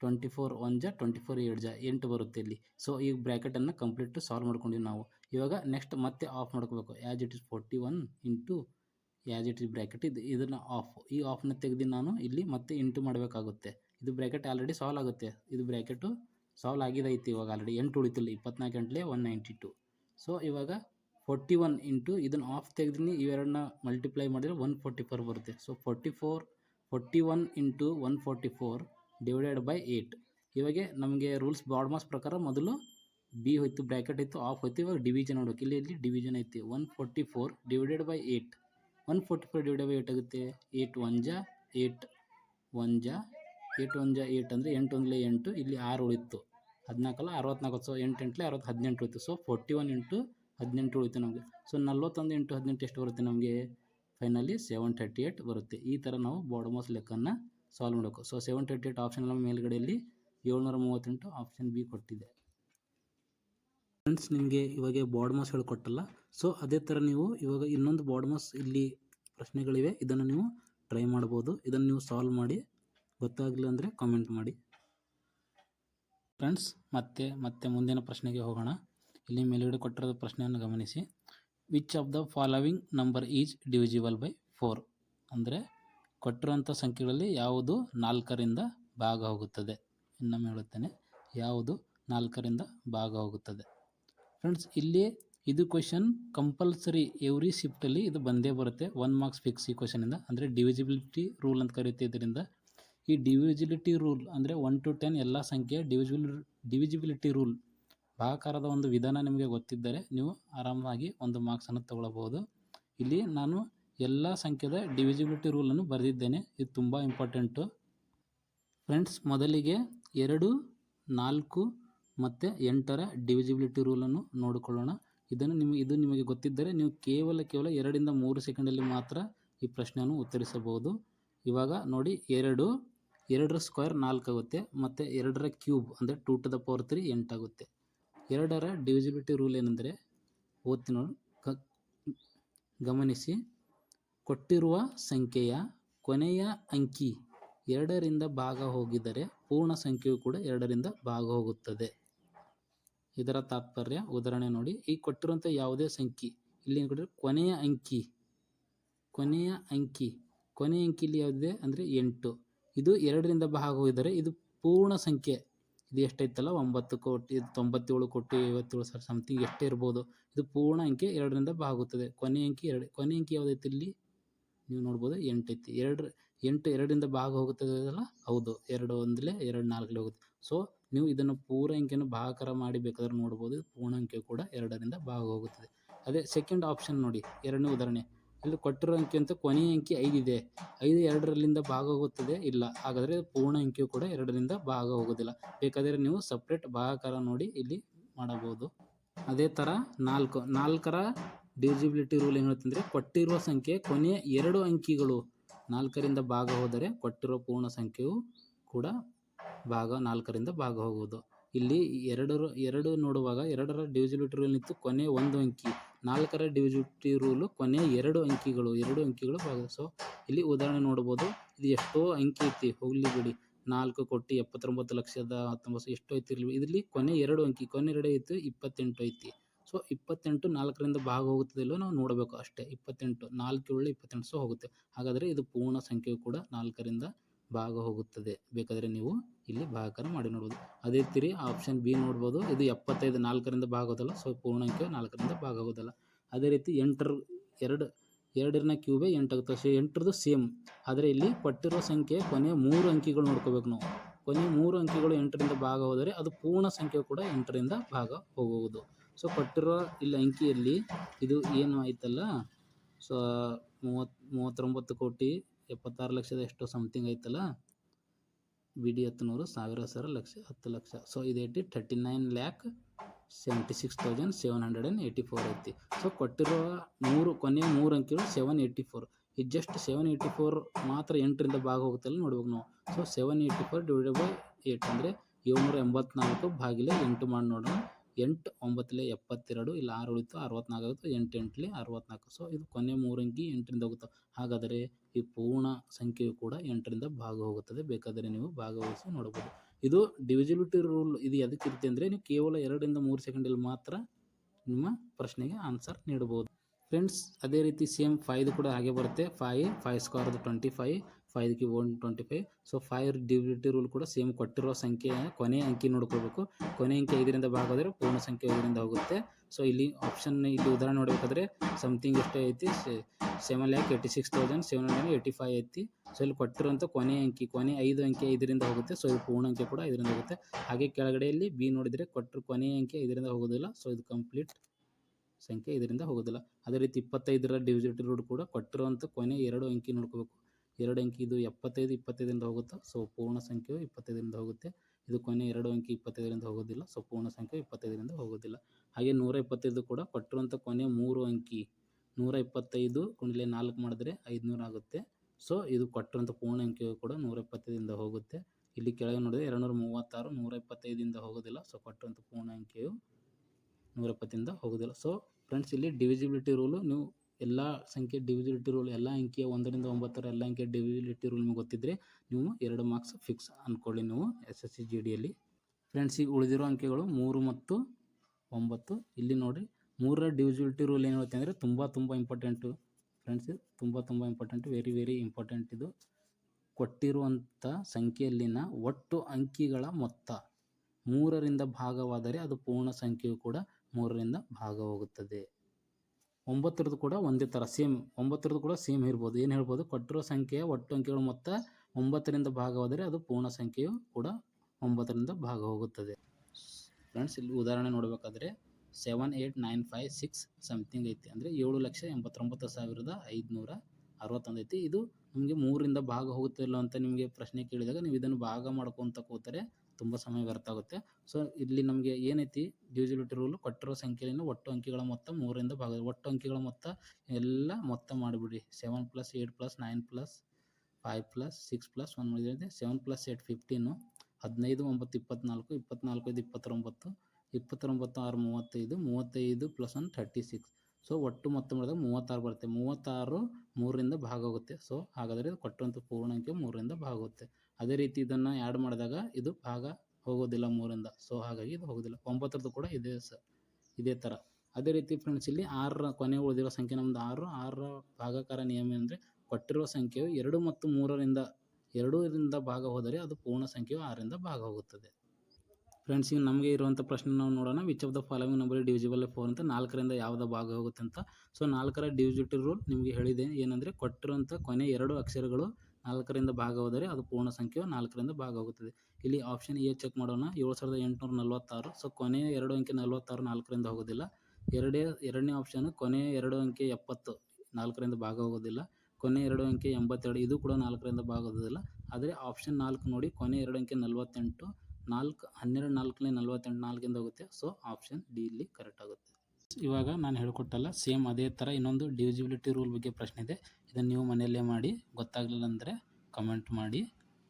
ಟ್ವೆಂಟಿ ಫೋರ್ ಒನ್ ಜಾ ಟ್ವೆಂಟಿ ಫೋರ್ ಏಟ್ ಜಾ, ಎಂಟು ಬರುತ್ತೆ ಇಲ್ಲಿ. ಸೊ ಈ ಬ್ರ್ಯಾಕೆಟನ್ನು ಕಂಪ್ಲೀಟ್ ಸಾಲ್ವ್ ಮಾಡ್ಕೊಂಡಿವಿ ನಾವು. ಇವಾಗ ನೆಕ್ಸ್ಟ್ ಮತ್ತೆ ಆಫ್ ಮಾಡ್ಕೋಬೇಕು. As it is forty one into as it is bracket ಇದು ಇದನ್ನು ಆಫ್ ಈ ಆಫ್ನ ತೆಗೆದು ನಾನು ಇಲ್ಲಿ ಮತ್ತೆ ಇಂಟು ಮಾಡಬೇಕಾಗುತ್ತೆ. ಇದು ಬ್ರ್ಯಾಕೆಟ್ ಆಲ್ರೆಡಿ ಸಾಲ್ವ್ ಆಗುತ್ತೆ. ಇದು ಬ್ರ್ಯಾಕೆಟು ಸಾಲ್ವ್ ಆಗಿದೈತಿ ಇವಾಗ ಆಲ್ರೆಡಿ ಎಂಟು ಉಳಿತಿಲ್ಲ, ಇಪ್ಪತ್ನಾಲ್ಕು ಗಂಟಲೆ ಒನ್ ನೈಂಟಿ ಟು ಸೊ ಇವಾಗ ಫೋರ್ಟಿ ಒನ್ ಇಂಟು ಇದನ್ನು ಆಫ್ ತೆಗೆದಿನಿ ಇವೆರಡನ್ನ ಮಲ್ಟಿಪ್ಲೈ ಮಾಡಿದರೆ ಒನ್ ಫೋರ್ಟಿ ಫೋರ್ ಬರುತ್ತೆ. So forty four forty one into one forty four divided by eight ಇವಾಗೆ ನಮಗೆ ರೂಲ್ಸ್ ಬಾಡ್ಮಾಸ್ ಪ್ರಕಾರ ಮೊದಲು ಬಿ ಹೋಯ್ತು ಬ್ರ್ಯಾಕೆಟ್ ಇತ್ತು ಆಫ್ ಹೋಯ್ತು, ಇವಾಗ ಡಿವಿಜನ್ ನೋಡೋಕೆ ಇಲ್ಲಿ ಇಲ್ಲಿ ಡಿವಿಜನ್ ಐತಿ. One forty four divided by eight one forty four divided by eight ಆಗುತ್ತೆ. ಏಯ್ಟ್ ಒನ್ ಜಾ ಏಯ್ಟ್ ಒನ್ ಜಾ ಏಯ್ಟ್ ಒನ್ ಜಾ ಏಯ್ಟ್ ಅಂದರೆ ಎಂಟು ಒಂದಲೇ ಎಂಟು, ಇಲ್ಲಿ ಆರು ಉಳಿತು ಹದಿನಾಲ್ಕಲ್ಲ ಅರವತ್ನಾಲ್ಕು ಸೊ ಎಂಟು ಎಂಟ್ಲೆ ಅರವತ್ತು ಹದಿನೆಂಟು ಉಳಿತು. ಸೊ ಫೋರ್ಟಿ ಒನ್ ಇಂಟು ಹದಿನೆಂಟು ಉಳಿತು ನಮಗೆ. ಸೊ ನಲ್ವತ್ತೊಂದು ಇಂಟು ಹದಿನೆಂಟು ಎಷ್ಟು ಬರುತ್ತೆ ನಮಗೆ? ಫೈನಲಿ ಸೆವೆನ್ ತರ್ಟಿ ಏಯ್ಟ್ ಬರುತ್ತೆ. ಈ ಥರ ನಾವು ಬಾಡಮೋಸ್ ಲೆಕ್ಕನ್ನು ಸಾಲ್ವ್ ಮಾಡಬೇಕು. So seven thirty eight option ನಮ್ಮ ಮೇಲ್ಗಡೆಯಲ್ಲಿ ಏಳ್ನೂರ ಮೂವತ್ತೆಂಟು ಆಪ್ಷನ್ ಬಿ ಕೊಟ್ಟಿದೆ. ಫ್ರೆಂಡ್ಸ್ ನಿಮಗೆ ಇವಾಗ ಬಾಡ್ಮಾಸ್ ಹೇಳಿಕೊಟ್ಟಲ್ಲ ಸೊ ಅದೇ ಥರ ನೀವು ಇವಾಗ ಇನ್ನೊಂದು ಬಾಡ್ಮಾಸ್ ಇಲ್ಲಿ ಪ್ರಶ್ನೆಗಳಿವೆ. ಇದನ್ನು ನೀವು ಟ್ರೈ ಮಾಡ್ಬೋದು. ಇದನ್ನು ನೀವು ಸಾಲ್ವ್ ಮಾಡಿ. ಗೊತ್ತಾಗಲಿಲ್ಲ ಅಂದರೆ ಕಾಮೆಂಟ್ ಮಾಡಿ. ಫ್ರೆಂಡ್ಸ್ ಮತ್ತೆ ಮತ್ತೆ ಮುಂದಿನ ಪ್ರಶ್ನೆಗೆ ಹೋಗೋಣ. ಇಲ್ಲಿ ಮೇಲುಗಡೆ ಕೊಟ್ಟಿರೋ ಪ್ರಶ್ನೆಯನ್ನು ಗಮನಿಸಿ. Which of the following number is divisible by four ಅಂದರೆ ಕೊಟ್ಟಿರುವಂಥ ಸಂಖ್ಯೆಗಳಲ್ಲಿ ಯಾವುದು ನಾಲ್ಕರಿಂದ ಭಾಗ ಹೋಗುತ್ತದೆ ಇನ್ನೊಮ್ಮೆ ಹೇಳುತ್ತೇನೆ, ಯಾವುದು ನಾಲ್ಕರಿಂದ ಭಾಗ ಹೋಗುತ್ತದೆ ಫ್ರೆಂಡ್ಸ್ ಇಲ್ಲಿ ಇದು ಕ್ವಶನ್ ಕಂಪಲ್ಸರಿ ಎವ್ರಿ ಶಿಫ್ಟಲ್ಲಿ ಇದು ಬಂದೇ ಬರುತ್ತೆ. ಒನ್ ಮಾರ್ಕ್ಸ್ ಫಿಕ್ಸ್ ಈ ಕ್ವಶನಿಂದ ಅಂದರೆ ಡಿವಿಜಿಬಿಲಿಟಿ ರೂಲ್ ಅಂತ ಕರೀತಿದ್ದರಿಂದ ಈ ಡಿವಿಜಿಬಿಲಿಟಿ ರೂಲ್ ಅಂದರೆ ಒನ್ ಟು ಟೆನ್ ಎಲ್ಲ ಸಂಖ್ಯೆ ಡಿವಿಜಿಬಿಲ್ ಡಿವಿಜಿಬಿಲಿಟಿ ರೂಲ್ ಭಾಗಾಕಾರದ ಒಂದು ವಿಧಾನ ನಿಮಗೆ ಗೊತ್ತಿದ್ದರೆ ನೀವು ಆರಾಮಾಗಿ ಒಂದು ಮಾರ್ಕ್ಸನ್ನು ತಗೊಳ್ಬೋದು ಇಲ್ಲಿ ನಾನು ಎಲ್ಲ ಸಂಖ್ಯೆದ ಡಿವಿಜಿಬಿಲಿಟಿ ರೂಲನ್ನು ಬರೆದಿದ್ದೇನೆ. ಇದು ತುಂಬ ಇಂಪಾರ್ಟೆಂಟು ಫ್ರೆಂಡ್ಸ್ ಮೊದಲಿಗೆ ಎರಡು, ನಾಲ್ಕು ಮತ್ತು ಎಂಟರ ಡಿವಿಜಿಬಿಲಿಟಿ ರೂಲನ್ನು ನೋಡಿಕೊಳ್ಳೋಣ. ಇದನ್ನು ನಿಮಗೆ ಇದು ನಿಮಗೆ ಗೊತ್ತಿದ್ದರೆ ನೀವು ಕೇವಲ ಕೇವಲ ಎರಡರಿಂದ ಮೂರು ಸೆಕೆಂಡಲ್ಲಿ ಮಾತ್ರ ಈ ಪ್ರಶ್ನೆಯನ್ನು ಉತ್ತರಿಸಬಹುದು. ಇವಾಗ ನೋಡಿ, ಎರಡು ಎರಡರ ಸ್ಕ್ವೇರ್ ನಾಲ್ಕು ಆಗುತ್ತೆ, ಮತ್ತು ಎರಡರ ಕ್ಯೂಬ್ ಅಂದರೆ two to the power three ಎಂಟಾಗುತ್ತೆ ಎರಡರ ಡಿವಿಜಿಬಿಲಿಟಿ ರೂಲ್ ಏನೆಂದರೆ, ಓದ್ತಿನ ಕ, ಗಮನಿಸಿ. ಕೊಟ್ಟಿರುವ ಸಂಖ್ಯೆಯ ಕೊನೆಯ ಅಂಕಿ ಎರಡರಿಂದ ಭಾಗ ಹೋಗಿದರೆ ಪೂರ್ಣ ಸಂಖ್ಯೆಯು ಕೂಡ ಎರಡರಿಂದ ಭಾಗ ಹೋಗುತ್ತದೆ. ಇದರ ತಾತ್ಪರ್ಯ, ಉದಾಹರಣೆ ನೋಡಿ. ಈ ಕೊಟ್ಟಿರುವಂಥ ಯಾವುದೇ ಸಂಖ್ಯೆ, ಇಲ್ಲಿ ಏನು ಕೊನೆಯ ಅಂಕಿ ಕೊನೆಯ ಅಂಕಿ, ಕೊನೆಯ ಅಂಕಿಲಿ ಯಾವುದಿದೆ? ಅಂದರೆ ಎಂಟು. ಇದು ಎರಡರಿಂದ ಭಾಗ ಹೋಗಿದರೆ ಇದು ಪೂರ್ಣ ಸಂಖ್ಯೆ. ಇದು ಎಷ್ಟೈತಲ್ಲ? ಒಂಬತ್ತು ಕೋಟಿ, ತೊಂಬತ್ತೇಳು ಕೋಟಿ, ಐವತ್ತೇಳು ಸಾವಿರ ಸಮಥಿಂಗ್ ಎಷ್ಟೇ ಇರ್ಬೋದು. ಇದು ಪೂರ್ಣ ಅಂಕೆ ಎರಡರಿಂದ ಭಾಗುತ್ತದೆ ಕೊನೆ ಅಂಕಿ ಎರಡು, ಕೊನೆ ಅಂಕಿ ಯಾವುದೈತಿ ಇಲ್ಲಿ? ನೀವು ನೋಡ್ಬೋದು ಎಂಟೈತಿ ಎರಡು, ಎಂಟು ಎರಡರಿಂದ ಭಾಗ ಹೋಗುತ್ತದೆ ಅಲ್ಲ ಹೌದು, ಎರಡು ಒಂದಲೇ ಎರಡು ನಾಲ್ಕಲೇ ಹೋಗುತ್ತೆ. ಸೊ ನೀವು ಇದನ್ನು ಪೂರ ಅಂಕೆಯನ್ನು ಭಾಗಕರ ಮಾಡಿ ಬೇಕಾದ್ರೆ ನೋಡ್ಬೋದು, ಪೂರ್ಣ ಅಂಕೆ ಕೂಡ ಎರಡರಿಂದ ಭಾಗ ಹೋಗುತ್ತದೆ ಅದೇ ಸೆಕೆಂಡ್ ಆಪ್ಷನ್ ನೋಡಿ, ಎರಡನೇ ಉದಾಹರಣೆ. ಇಲ್ಲಿ ಕೊಟ್ಟಿರೋ ಅಂಕಿ ಅಂತ ಕೊನೆಯ ಅಂಕಿ ಐದಿದೆ ಐದು ಎರಡರಲ್ಲಿಂದ ಭಾಗ ಹೋಗುತ್ತದೆ ಇಲ್ಲ. ಹಾಗಾದರೆ ಪೂರ್ಣ ಅಂಕಿಯು ಕೂಡ ಎರಡರಿಂದ ಭಾಗ ಹೋಗೋದಿಲ್ಲ ಬೇಕಾದರೆ ನೀವು ಸಪ್ರೇಟ್ ಭಾಗಕಾರ ನೋಡಿ ಇಲ್ಲಿ ಮಾಡಬಹುದು. ಅದೇ ಥರ ನಾಲ್ಕು. ನಾಲ್ಕರ ಡಿವಿಸಿಬಿಲಿಟಿ ರೂಲ್ ಏನು ಹೇಳುತ್ತಂದರೆ ಕೊಟ್ಟಿರುವ ಸಂಖ್ಯೆ ಕೊನೆಯ ಎರಡು ಅಂಕಿಗಳು ನಾಲ್ಕರಿಂದ ಭಾಗ ಹೋದರೆ ಕೊಟ್ಟಿರುವ ಪೂರ್ಣ ಸಂಖ್ಯೆಯು ಕೂಡ ಭಾಗ ನಾಲ್ಕರಿಂದ ಭಾಗ ಹೋಗುವುದು ಇಲ್ಲಿ ಎರಡರ ಎರಡು ನೋಡುವಾಗ ಎರಡರ ಡಿವಿಜಿಬಿಲಿಟಿ ರೂಲ್ ನಿಂತು ಕೊನೆಯ ಒಂದು ಅಂಕಿ. ನಾಲ್ಕರ ಡಿವಿಜಿಟಿ ರೂಲು ಕೊನೆಯ ಎರಡು ಅಂಕಿಗಳು ಎರಡು ಅಂಕಿಗಳು ಸೊ ಇಲ್ಲಿ ಉದಾಹರಣೆ ನೋಡ್ಬೋದು. ಇದು ಎಷ್ಟೋ ಅಂಕಿ ಐತಿ, ಹೋಗ್ಲಿ ಬಿಡಿ. ನಾಲ್ಕು ಕೋಟಿ ಎಪ್ಪತ್ತೊಂಬತ್ತು ಲಕ್ಷದ ಹತ್ತೊಂಬತ್ತು, ಎಷ್ಟು ಐತಿ ಇರಲಿ. ಇದರಲ್ಲಿ ಕೊನೆ ಎರಡು ಅಂಕಿ, ಕೊನೆ ಎರಡು ಐತಿ, ಇಪ್ಪತ್ತೆಂಟು ಐತಿ. ಸೊ ಇಪ್ಪತ್ತೆಂಟು ನಾಲ್ಕರಿಂದ ಭಾಗ ಹೋಗುತ್ತದೆ ಇಲ್ಲೋ ನಾವು ನೋಡಬೇಕು ಅಷ್ಟೇ. ಇಪ್ಪತ್ತೆಂಟು, ನಾಲ್ಕು ಏಳು ಇಪ್ಪತ್ತೆಂಟು ಸೊ ಹೋಗುತ್ತೆ. ಹಾಗಾದರೆ ಇದು ಪೂರ್ಣ ಸಂಖ್ಯೆಯು ಕೂಡ ನಾಲ್ಕರಿಂದ ಭಾಗ ಹೋಗುತ್ತದೆ. ಬೇಕಾದರೆ ನೀವು ಇಲ್ಲಿ ಭಾಗಾಕಾರ ಮಾಡಿ ನೋಡ್ಬೋದು ಅದೇ ರೀತಿ ಆಪ್ಷನ್ ಬಿ ನೋಡ್ಬೋದು. ಇದು ಎಪ್ಪತ್ತೈದು ನಾಲ್ಕರಿಂದ ಭಾಗ ಆಗೋದಲ್ಲ ಸೊ ಪೂರ್ಣಾಂಕ ನಾಲ್ಕರಿಂದ ಭಾಗ ಆಗೋದಲ್ಲ ಅದೇ ರೀತಿ ಎಂಟರ, ಎರಡು ಎರಡರಿನ ಕ್ಯೂಬೇ ಎಂಟಾಗುತ್ತೆ ಸೊ ಎಂಟರದ್ದು ಸೇಮ್ ಆದರೆ ಇಲ್ಲಿ ಕೊಟ್ಟಿರೋ ಸಂಖ್ಯೆ ಕೊನೆಯ ಮೂರು ಅಂಕಿಗಳು ನೋಡ್ಕೋಬೇಕು ನಾವು. ಕೊನೆಯ ಮೂರು ಅಂಕಿಗಳು ಎಂಟರಿಂದ ಭಾಗ ಹೋದರೆ ಅದು ಪೂರ್ಣ ಸಂಖ್ಯೆ ಕೂಡ ಎಂಟರಿಂದ ಭಾಗ ಹೋಗುವುದು. ಸೊ ಕೊಟ್ಟಿರೋ ಇಲ್ಲಿ ಅಂಕಿಯಲ್ಲಿ ಇದು ಏನು ಆಯ್ತಲ್ಲ? ಸೊ ಮೂವತ್ತು ಮೂವತ್ತೊಂಬತ್ತು ಕೋಟಿ ಎಪ್ಪತ್ತಾರು ಲಕ್ಷದ ಎಷ್ಟು ಸಮಥಿಂಗ್ ಐತಲ್ಲ? ಬಿ ಡಿ ಹತ್ತು ನೂರು ಸಾವಿರ ಸಾವಿರ ಲಕ್ಷ, ಹತ್ತು ಲಕ್ಷ. ಸೊ ಇದು eighty thirty nine lakh seventy six thousand seven hundred and eighty four ಐತಿ. ಸೊ ಕೊಟ್ಟಿರೋ ಮೂರು, ಕೊನೆಯ ಮೂರು ಅಂಕಿಗಳು ಸೆವೆನ್ ಏಯ್ಟಿ ಫೋರ್ ಇದು ಜಸ್ಟ್ ಸೆವೆನ್ ಏಯ್ಟಿ ಫೋರ್ ಮಾತ್ರ ಎಂಟರಿಂದ ಭಾಗ ಹೋಗುತ್ತಲ್ಲ ನೋಡ್ಬೇಕು ನಾವು. So seven eighty four divided by eight ಅಂದರೆ ಏಳ್ನೂರ ಎಂಬತ್ನಾಲ್ಕು ಭಾಗಿಲೆ ಎಂಟು ಮಾಡಿ ನೋಡೋಣ. ಎಂಟು, ಒಂಬತ್ತಲೆ ಎಪ್ಪತ್ತೆರಡು, ಇಲ್ಲ ಆರು ಉಳಿತು ಅರವತ್ನಾಲ್ಕು ಆಗುತ್ತೆ ಎಂಟು, ಎಂಟಲೆ ಅರವತ್ನಾಲ್ಕು. ಸೊ ಇದು ಕೊನೆ ಮೂರು ಅಂಕಿ ಎಂಟರಿಂದ ಹೋಗುತ್ತೆ. ಹಾಗಾದರೆ ಈ ಪೂರ್ಣ ಸಂಖ್ಯೆಯು ಕೂಡ ಎಂಟರಿಂದ ಭಾಗ ಹೋಗುತ್ತದೆ ಬೇಕಾದರೆ ನೀವು ಭಾಗವಹಿಸಿ ನೋಡಬಹುದು. ಇದು ಡಿವಿಜಿಬಿಲಿಟಿ ರೂಲ್ ಇದು ಎದಕ್ಕೆ ಇರುತ್ತೆ ಅಂದರೆ ನೀವು ಕೇವಲ ಎರಡರಿಂದ ಮೂರು ಸೆಕೆಂಡಲ್ಲಿ ಮಾತ್ರ ನಿಮ್ಮ ಪ್ರಶ್ನೆಗೆ ಆನ್ಸರ್ ನೀಡಬಹುದು. ಫ್ರೆಂಡ್ಸ್ ಅದೇ ರೀತಿ ಸೇಮ್ ಫೈದು ಕೂಡ ಹಾಗೆ ಬರುತ್ತೆ. ಫೈ ಫೈ ಸ್ಕ್ವೇರ್ದು twenty five ಫೈವ್ಗೆ one twenty five so five DVT rule ಕೂಡ ಸೇಮ್ ಕೊಟ್ಟಿರೋ ಸಂಖ್ಯೆ ಕೊನೆ ಅಂಕಿ ನೋಡ್ಕೋಬೇಕು. ಕೊನೆ ಅಂಕಿ ಐದರಿಂದ ಹೋದರೆ ಪೂರ್ಣ ಸಂಖ್ಯೆ ಐದರಿಂದ ಹೋಗುತ್ತೆ. ಸೊ ಇಲ್ಲಿ ಆಪ್ಷನ್ ಇಲ್ಲಿ ಉದಾಹರಣೆ ನೋಡಬೇಕಾದ್ರೆ ಸಮಥಿಂಗ್ ಎಷ್ಟು ಐತಿ seven lakh eighty six thousand seven hundred eighty five ಐತಿ. ಸೊ ಇಲ್ಲಿ ಕೊಟ್ಟಿರುವಂಥ ಕೊನೆ ಅಂಕಿ ಕೊನೆ ಐದು ಅಂಕಿ ಐದರಿಂದ ಹೋಗುತ್ತೆ. ಸೊ ಇದು ಪೂರ್ಣ ಅಂಕಿ ಕೂಡ ಐದರಿಂದ ಹೋಗುತ್ತೆ. ಹಾಗೆ ಕೆಳಗಡೆಯಲ್ಲಿ ಬಿ ನೋಡಿದರೆ ಕೊಟ್ಟರು ಕೊನೆ ಅಂಕಿ ಐದರಿಂದ ಹೋಗೋದಿಲ್ಲ. ಸೊ ಇದು ಕಂಪ್ಲೀಟ್ ಸಂಖ್ಯೆ ಇದರಿಂದ ಹೋಗೋದಿಲ್ಲ. ಅದೇ ರೀತಿ ಇಪ್ಪತ್ತೈದರ ಡಿವಿಜಿಟ್ ರೂಡ್ ಕೂಡ ಕೊಟ್ಟಿರುವಂಥ ಕೊನೆ ಎರಡು ಅಂಕಿ ನೋಡ್ಕೋಬೇಕು. ಎರಡು ಅಂಕಿ ಇದು ಎಪ್ಪತ್ತೈದು, ಇಪ್ಪತ್ತೈದರಿಂದ ಹೋಗುತ್ತೆ? ಸೊ ಪೂರ್ಣ ಸಂಖ್ಯೆಯು ಇಪ್ಪತ್ತೈದರಿಂದ ಹೋಗುತ್ತೆ. ಇದು ಕೊನೆ ಎರಡು ಅಂಕಿ ಇಪ್ಪತ್ತೈದರಿಂದ ಹೋಗೋದಿಲ್ಲ. ಸೊ ಪೂರ್ಣ ಸಂಖ್ಯೆ ಇಪ್ಪತ್ತೈದರಿಂದ ಹೋಗೋದಿಲ್ಲ. ಹಾಗೆ ನೂರ ಇಪ್ಪತ್ತೈದು ಕೂಡ ಕೊಟ್ಟಿರುವಂಥ ಕೊನೆ ಮೂರು ಅಂಕಿ. ನೂರ ಇಪ್ಪತ್ತೈದು ಗುಂಡ್ಲೆ ನಾಲ್ಕು ಮಾಡಿದ್ರೆ ಐದುನೂರು ಆಗುತ್ತೆ. ಸೊ ಇದು ಕೊಟ್ಟಿರುವಂಥ ಪೂರ್ಣ ಅಂಕಿಯು ಕೂಡ ನೂರ ಇಪ್ಪತ್ತೈದರಿಂದ ಹೋಗುತ್ತೆ. ಇಲ್ಲಿ ಕೆಳಗೆ ನೋಡಿದ್ರೆ ಎರಡುನೂರ ಮೂವತ್ತಾರು, ನೂರ ಇಪ್ಪತ್ತೈದರಿಂದ ಹೋಗೋದಿಲ್ಲ. ಸೊ ಕೊಟ್ಟಿರುವಂಥ ಪೂರ್ಣ ಅಂಕಿಯು ನೂರ ಇಪ್ಪತ್ತಿಂದ ಹೋಗೋದಿಲ್ಲ. ಸೊ ಫ್ರೆಂಡ್ಸ್ ಇಲ್ಲಿ ಡಿವಿಸಿಬಿಲಿಟಿ ರೂಲು ನೀವು ಎಲ್ಲ ಸಂಖ್ಯೆ ಡಿವಿಸಿಬಿಲಿಟಿ ರೂಲ್ ಎಲ್ಲ ಅಂಕಿಯ ಒಂದರಿಂದ ಒಂಬತ್ತರ ಎಲ್ಲ ಅಂಕಿಯ ಡಿವಿಜಿಲಿಟಿ ರೂಲ್ ನಿಮಗೆ ಗೊತ್ತಿದ್ದರೆ ನೀವು ಎರಡು ಮಾರ್ಕ್ಸ್ ಫಿಕ್ಸ್ ಅಂದ್ಕೊಳ್ಳಿ ನೀವು ಎಸ್ ಎಸ್ ಸಿ ಜಿ ಡಿಯಲ್ಲಿ ಫ್ರೆಂಡ್ಸ್ ಈಗ ಉಳಿದಿರೋ ಅಂಕಿಗಳು ಮೂರು ಮತ್ತು ಒಂಬತ್ತು. ಇಲ್ಲಿ ನೋಡಿರಿ ಮೂರರ ಡಿವಿಸಿಬಿಲಿಟಿ ರೂಲ್ ಏನು ಹೇಳುತ್ತೆ ಅಂದರೆ ತುಂಬ ತುಂಬ ಇಂಪಾರ್ಟೆಂಟು ಫ್ರೆಂಡ್ಸ್ ತುಂಬ ತುಂಬ ಇಂಪಾರ್ಟೆಂಟ್ ವೆರಿ ವೆರಿ ಇಂಪಾರ್ಟೆಂಟ್ ಇದು. ಕೊಟ್ಟಿರುವಂಥ ಸಂಖ್ಯೆಯಲ್ಲಿನ ಒಟ್ಟು ಅಂಕಿಗಳ ಮೊತ್ತ ಮೂರರಿಂದ ಭಾಗವಾದರೆ ಅದು ಪೂರ್ಣ ಸಂಖ್ಯೆಯು ಕೂಡ ಮೂರರಿಂದ ಭಾಗವಾಗುತ್ತದೆ. ಒಂಬತ್ತರದ್ದು ಕೂಡ ಒಂದೇ ಥರ ಸೇಮ್ ಒಂಬತ್ತರದ್ದು ಕೂಡ ಸೇಮ್ ಇರ್ಬೋದು ಏನು ಹೇಳ್ಬೋದು? ಕೊಟ್ಟಿರೋ ಸಂಖ್ಯೆಯ ಒಟ್ಟು ಅಂಕಿಗಳ ಮೊತ್ತ ಒಂಬತ್ತರಿಂದ ಭಾಗವಾದರೆ ಅದು ಪೂರ್ಣ ಸಂಖ್ಯೆಯು ಕೂಡ ಒಂಬತ್ತರಿಂದ ಭಾಗ ಹೋಗುತ್ತದೆ. ಫ್ರೆಂಡ್ಸ್ ಇಲ್ಲಿ ಉದಾಹರಣೆ ನೋಡಬೇಕಾದ್ರೆ seven eight nine five six something ಐತಿ. ಅಂದರೆ ಏಳು ಲಕ್ಷ ಎಂಬತ್ತೊಂಬತ್ತು ಸಾವಿರದ ಐದುನೂರ ಅರವತ್ತೊಂದು ಐತಿ. ಇದು ನಿಮಗೆ ಮೂರಿಂದ ಭಾಗ ಹೋಗುತ್ತಿಲ್ಲ ಅಂತ ನಿಮಗೆ ಪ್ರಶ್ನೆ ಕೇಳಿದಾಗ ನೀವು ಇದನ್ನು ಭಾಗ ಮಾಡ್ಕೊತ ಕೂತರೆ ತುಂಬ ಸಮಯ ವ್ಯರ್ಥ ಆಗುತ್ತೆ ಸೊ ಇಲ್ಲಿ ನಮಗೆ ಏನೈತಿ? ಡ್ಯೂಜಿಲಿಟಿ ರೂಲ್ ಕೊಟ್ಟಿರೋ ಸಂಖ್ಯೆಯನ್ನು ಒಟ್ಟು ಅಂಕಿಗಳ ಮೊತ್ತ ಮೂರಿಂದ ಭಾಗ, ಒಟ್ಟು ಅಂಕಿಗಳ ಮೊತ್ತ ಎಲ್ಲ ಮೊತ್ತ ಮಾಡಿಬಿಡಿ. Seven plus eight plus nine plus five plus six plus one ಮಾಡಿದ್ರೆ ಸೆವೆನ್ ಪ್ಲಸ್ ಏಯ್ಟ್ ಫಿಫ್ಟೀನು ಹದಿನೈದು, ಒಂಬತ್ತು, ಇಪ್ಪತ್ನಾಲ್ಕು ಇಪ್ಪತ್ನಾಲ್ಕು ಐದು ಇಪ್ಪತ್ತೊಂಬತ್ತು ಇಪ್ಪತ್ತೊಂಬತ್ತು, ಆರು, ಮೂವತ್ತೈದು ಮೂವತ್ತೈದು plus one thirty six so ಒಟ್ಟು ಮೊತ್ತ ಮಾಡಿದಾಗ ಮೂವತ್ತಾರು ಬರುತ್ತೆ. ಮೂವತ್ತಾರು ಮೂರರಿಂದ ಭಾಗ ಆಗುತ್ತೆ. ಸೊ ಹಾಗಾದರೆ ಕೊಟ್ಟಂಥ ಪೂರ್ಣಾಂಕ ಮೂರರಿಂದ ಭಾಗ ಆಗುತ್ತೆ. ಅದೇ ರೀತಿ ಇದನ್ನು ಆ್ಯಡ್ ಮಾಡಿದಾಗ ಇದು ಭಾಗ ಹೋಗೋದಿಲ್ಲ ಮೂರಿಂದ. ಸೊ ಹಾಗಾಗಿ ಇದು ಹೋಗೋದಿಲ್ಲ. ಒಂಬತ್ತರದ್ದು ಕೂಡ ಇದೇ ಸ, ಇದೇ ಥರ ಅದೇ ರೀತಿ ಫ್ರೆಂಡ್ಸ್ ಇಲ್ಲಿ ಆರರ ಕೊನೆ ಉಳಿದಿರೋ ಸಂಖ್ಯೆ ನಮ್ಮದು ಆರು. ಆರರ ಭಾಗಾಕಾರ ನಿಯಮ ಅಂದರೆ ಕೊಟ್ಟಿರುವ ಸಂಖ್ಯೆಯು ಎರಡು ಮತ್ತು ಮೂರರಿಂದ, ಎರಡೂರಿಂದ ಭಾಗ ಹೋದರೆ ಅದು ಪೂರ್ಣ ಸಂಖ್ಯೆಯು ಆರರಿಂದ ಭಾಗ ಹೋಗುತ್ತದೆ. ಫ್ರೆಂಡ್ಸ್ ಈಗ ನಮಗೆ ಇರುವಂಥ ಪ್ರಶ್ನೆ ನಾವು ನೋಡೋಣ which of the following number divisible four ಅಂತ ನಾಲ್ಕರಿಂದ ಯಾವ್ದು ಭಾಗ ಹೋಗುತ್ತೆ ಅಂತ. ಸೊ ನಾಲ್ಕರ ಡಿವಿಜಿಟಿ ರೂಲ್ ನಿಮಗೆ ಹೇಳಿದೆ. ಏನಂದರೆ ಕೊಟ್ಟಿರುವಂಥ ಕೊನೆ ಎರಡು ಅಕ್ಷರಗಳು ನಾಲ್ಕರಿಂದ ಭಾಗ ಹೋದರೆ ಅದು ಪೂರ್ಣ ಸಂಖ್ಯೆಯು ನಾಲ್ಕರಿಂದ ಭಾಗ ಹೋಗುತ್ತದೆ ಇಲ್ಲಿ ಆಪ್ಷನ್ ಎ ಚೆಕ್ ಮಾಡೋಣ. ಏಳು ಸಾವಿರದ ಎಂಟುನೂರ ನಲವತ್ತಾರು. ಸೊ ಕೊನೆಯ ಎರಡು ಅಂಕೆ ನಲವತ್ತಾರು ನಾಲ್ಕರಿಂದ ಹೋಗೋದಿಲ್ಲ. ಎರಡೇ, ಎರಡನೇ ಆಪ್ಷನ್ ಕೊನೆಯ ಎರಡು ಅಂಕೆ ಎಪ್ಪತ್ತು ನಾಲ್ಕರಿಂದ ಭಾಗ ಹೋಗೋದಿಲ್ಲ ಕೊನೆ ಎರಡು ಅಂಕೆ ಎಂಬತ್ತೆರಡು, ಇದು ಕೂಡ ನಾಲ್ಕರಿಂದ ಭಾಗ ಆಗೋದಿಲ್ಲ ಆದರೆ ಆಪ್ಷನ್ ನಾಲ್ಕು ನೋಡಿ ಕೊನೆ ಎರಡು ಅಂಕೆ ನಲವತ್ತೆಂಟು, ನಾಲ್ಕು, ಹನ್ನೆರಡು, ನಾಲ್ಕನೇ ನಲವತ್ತೆಂಟು ನಾಲ್ಕಿಂದ ಹೋಗುತ್ತೆ. ಸೊ ಆಪ್ಷನ್ ಡಿ ಇಲ್ಲಿ ಕರೆಕ್ಟ್ ಆಗುತ್ತೆ. ಇವಾಗ ನಾನು ಹೇಳ್ಕೊಟ್ಟಲ್ಲ ಸೇಮ್ ಅದೇ ಥರ ಇನ್ನೊಂದು ಡಿವಿಜಿಬಿಲಿಟಿ ರೂಲ್ ಬಗ್ಗೆ ಪ್ರಶ್ನೆ ಇದೆ. ಇದನ್ನು ನೀವು ಮನೆಯಲ್ಲೇ ಮಾಡಿ ಗೊತ್ತಾಗಲಿಲ್ಲ ಅಂದರೆ ಕಮೆಂಟ್ ಮಾಡಿ.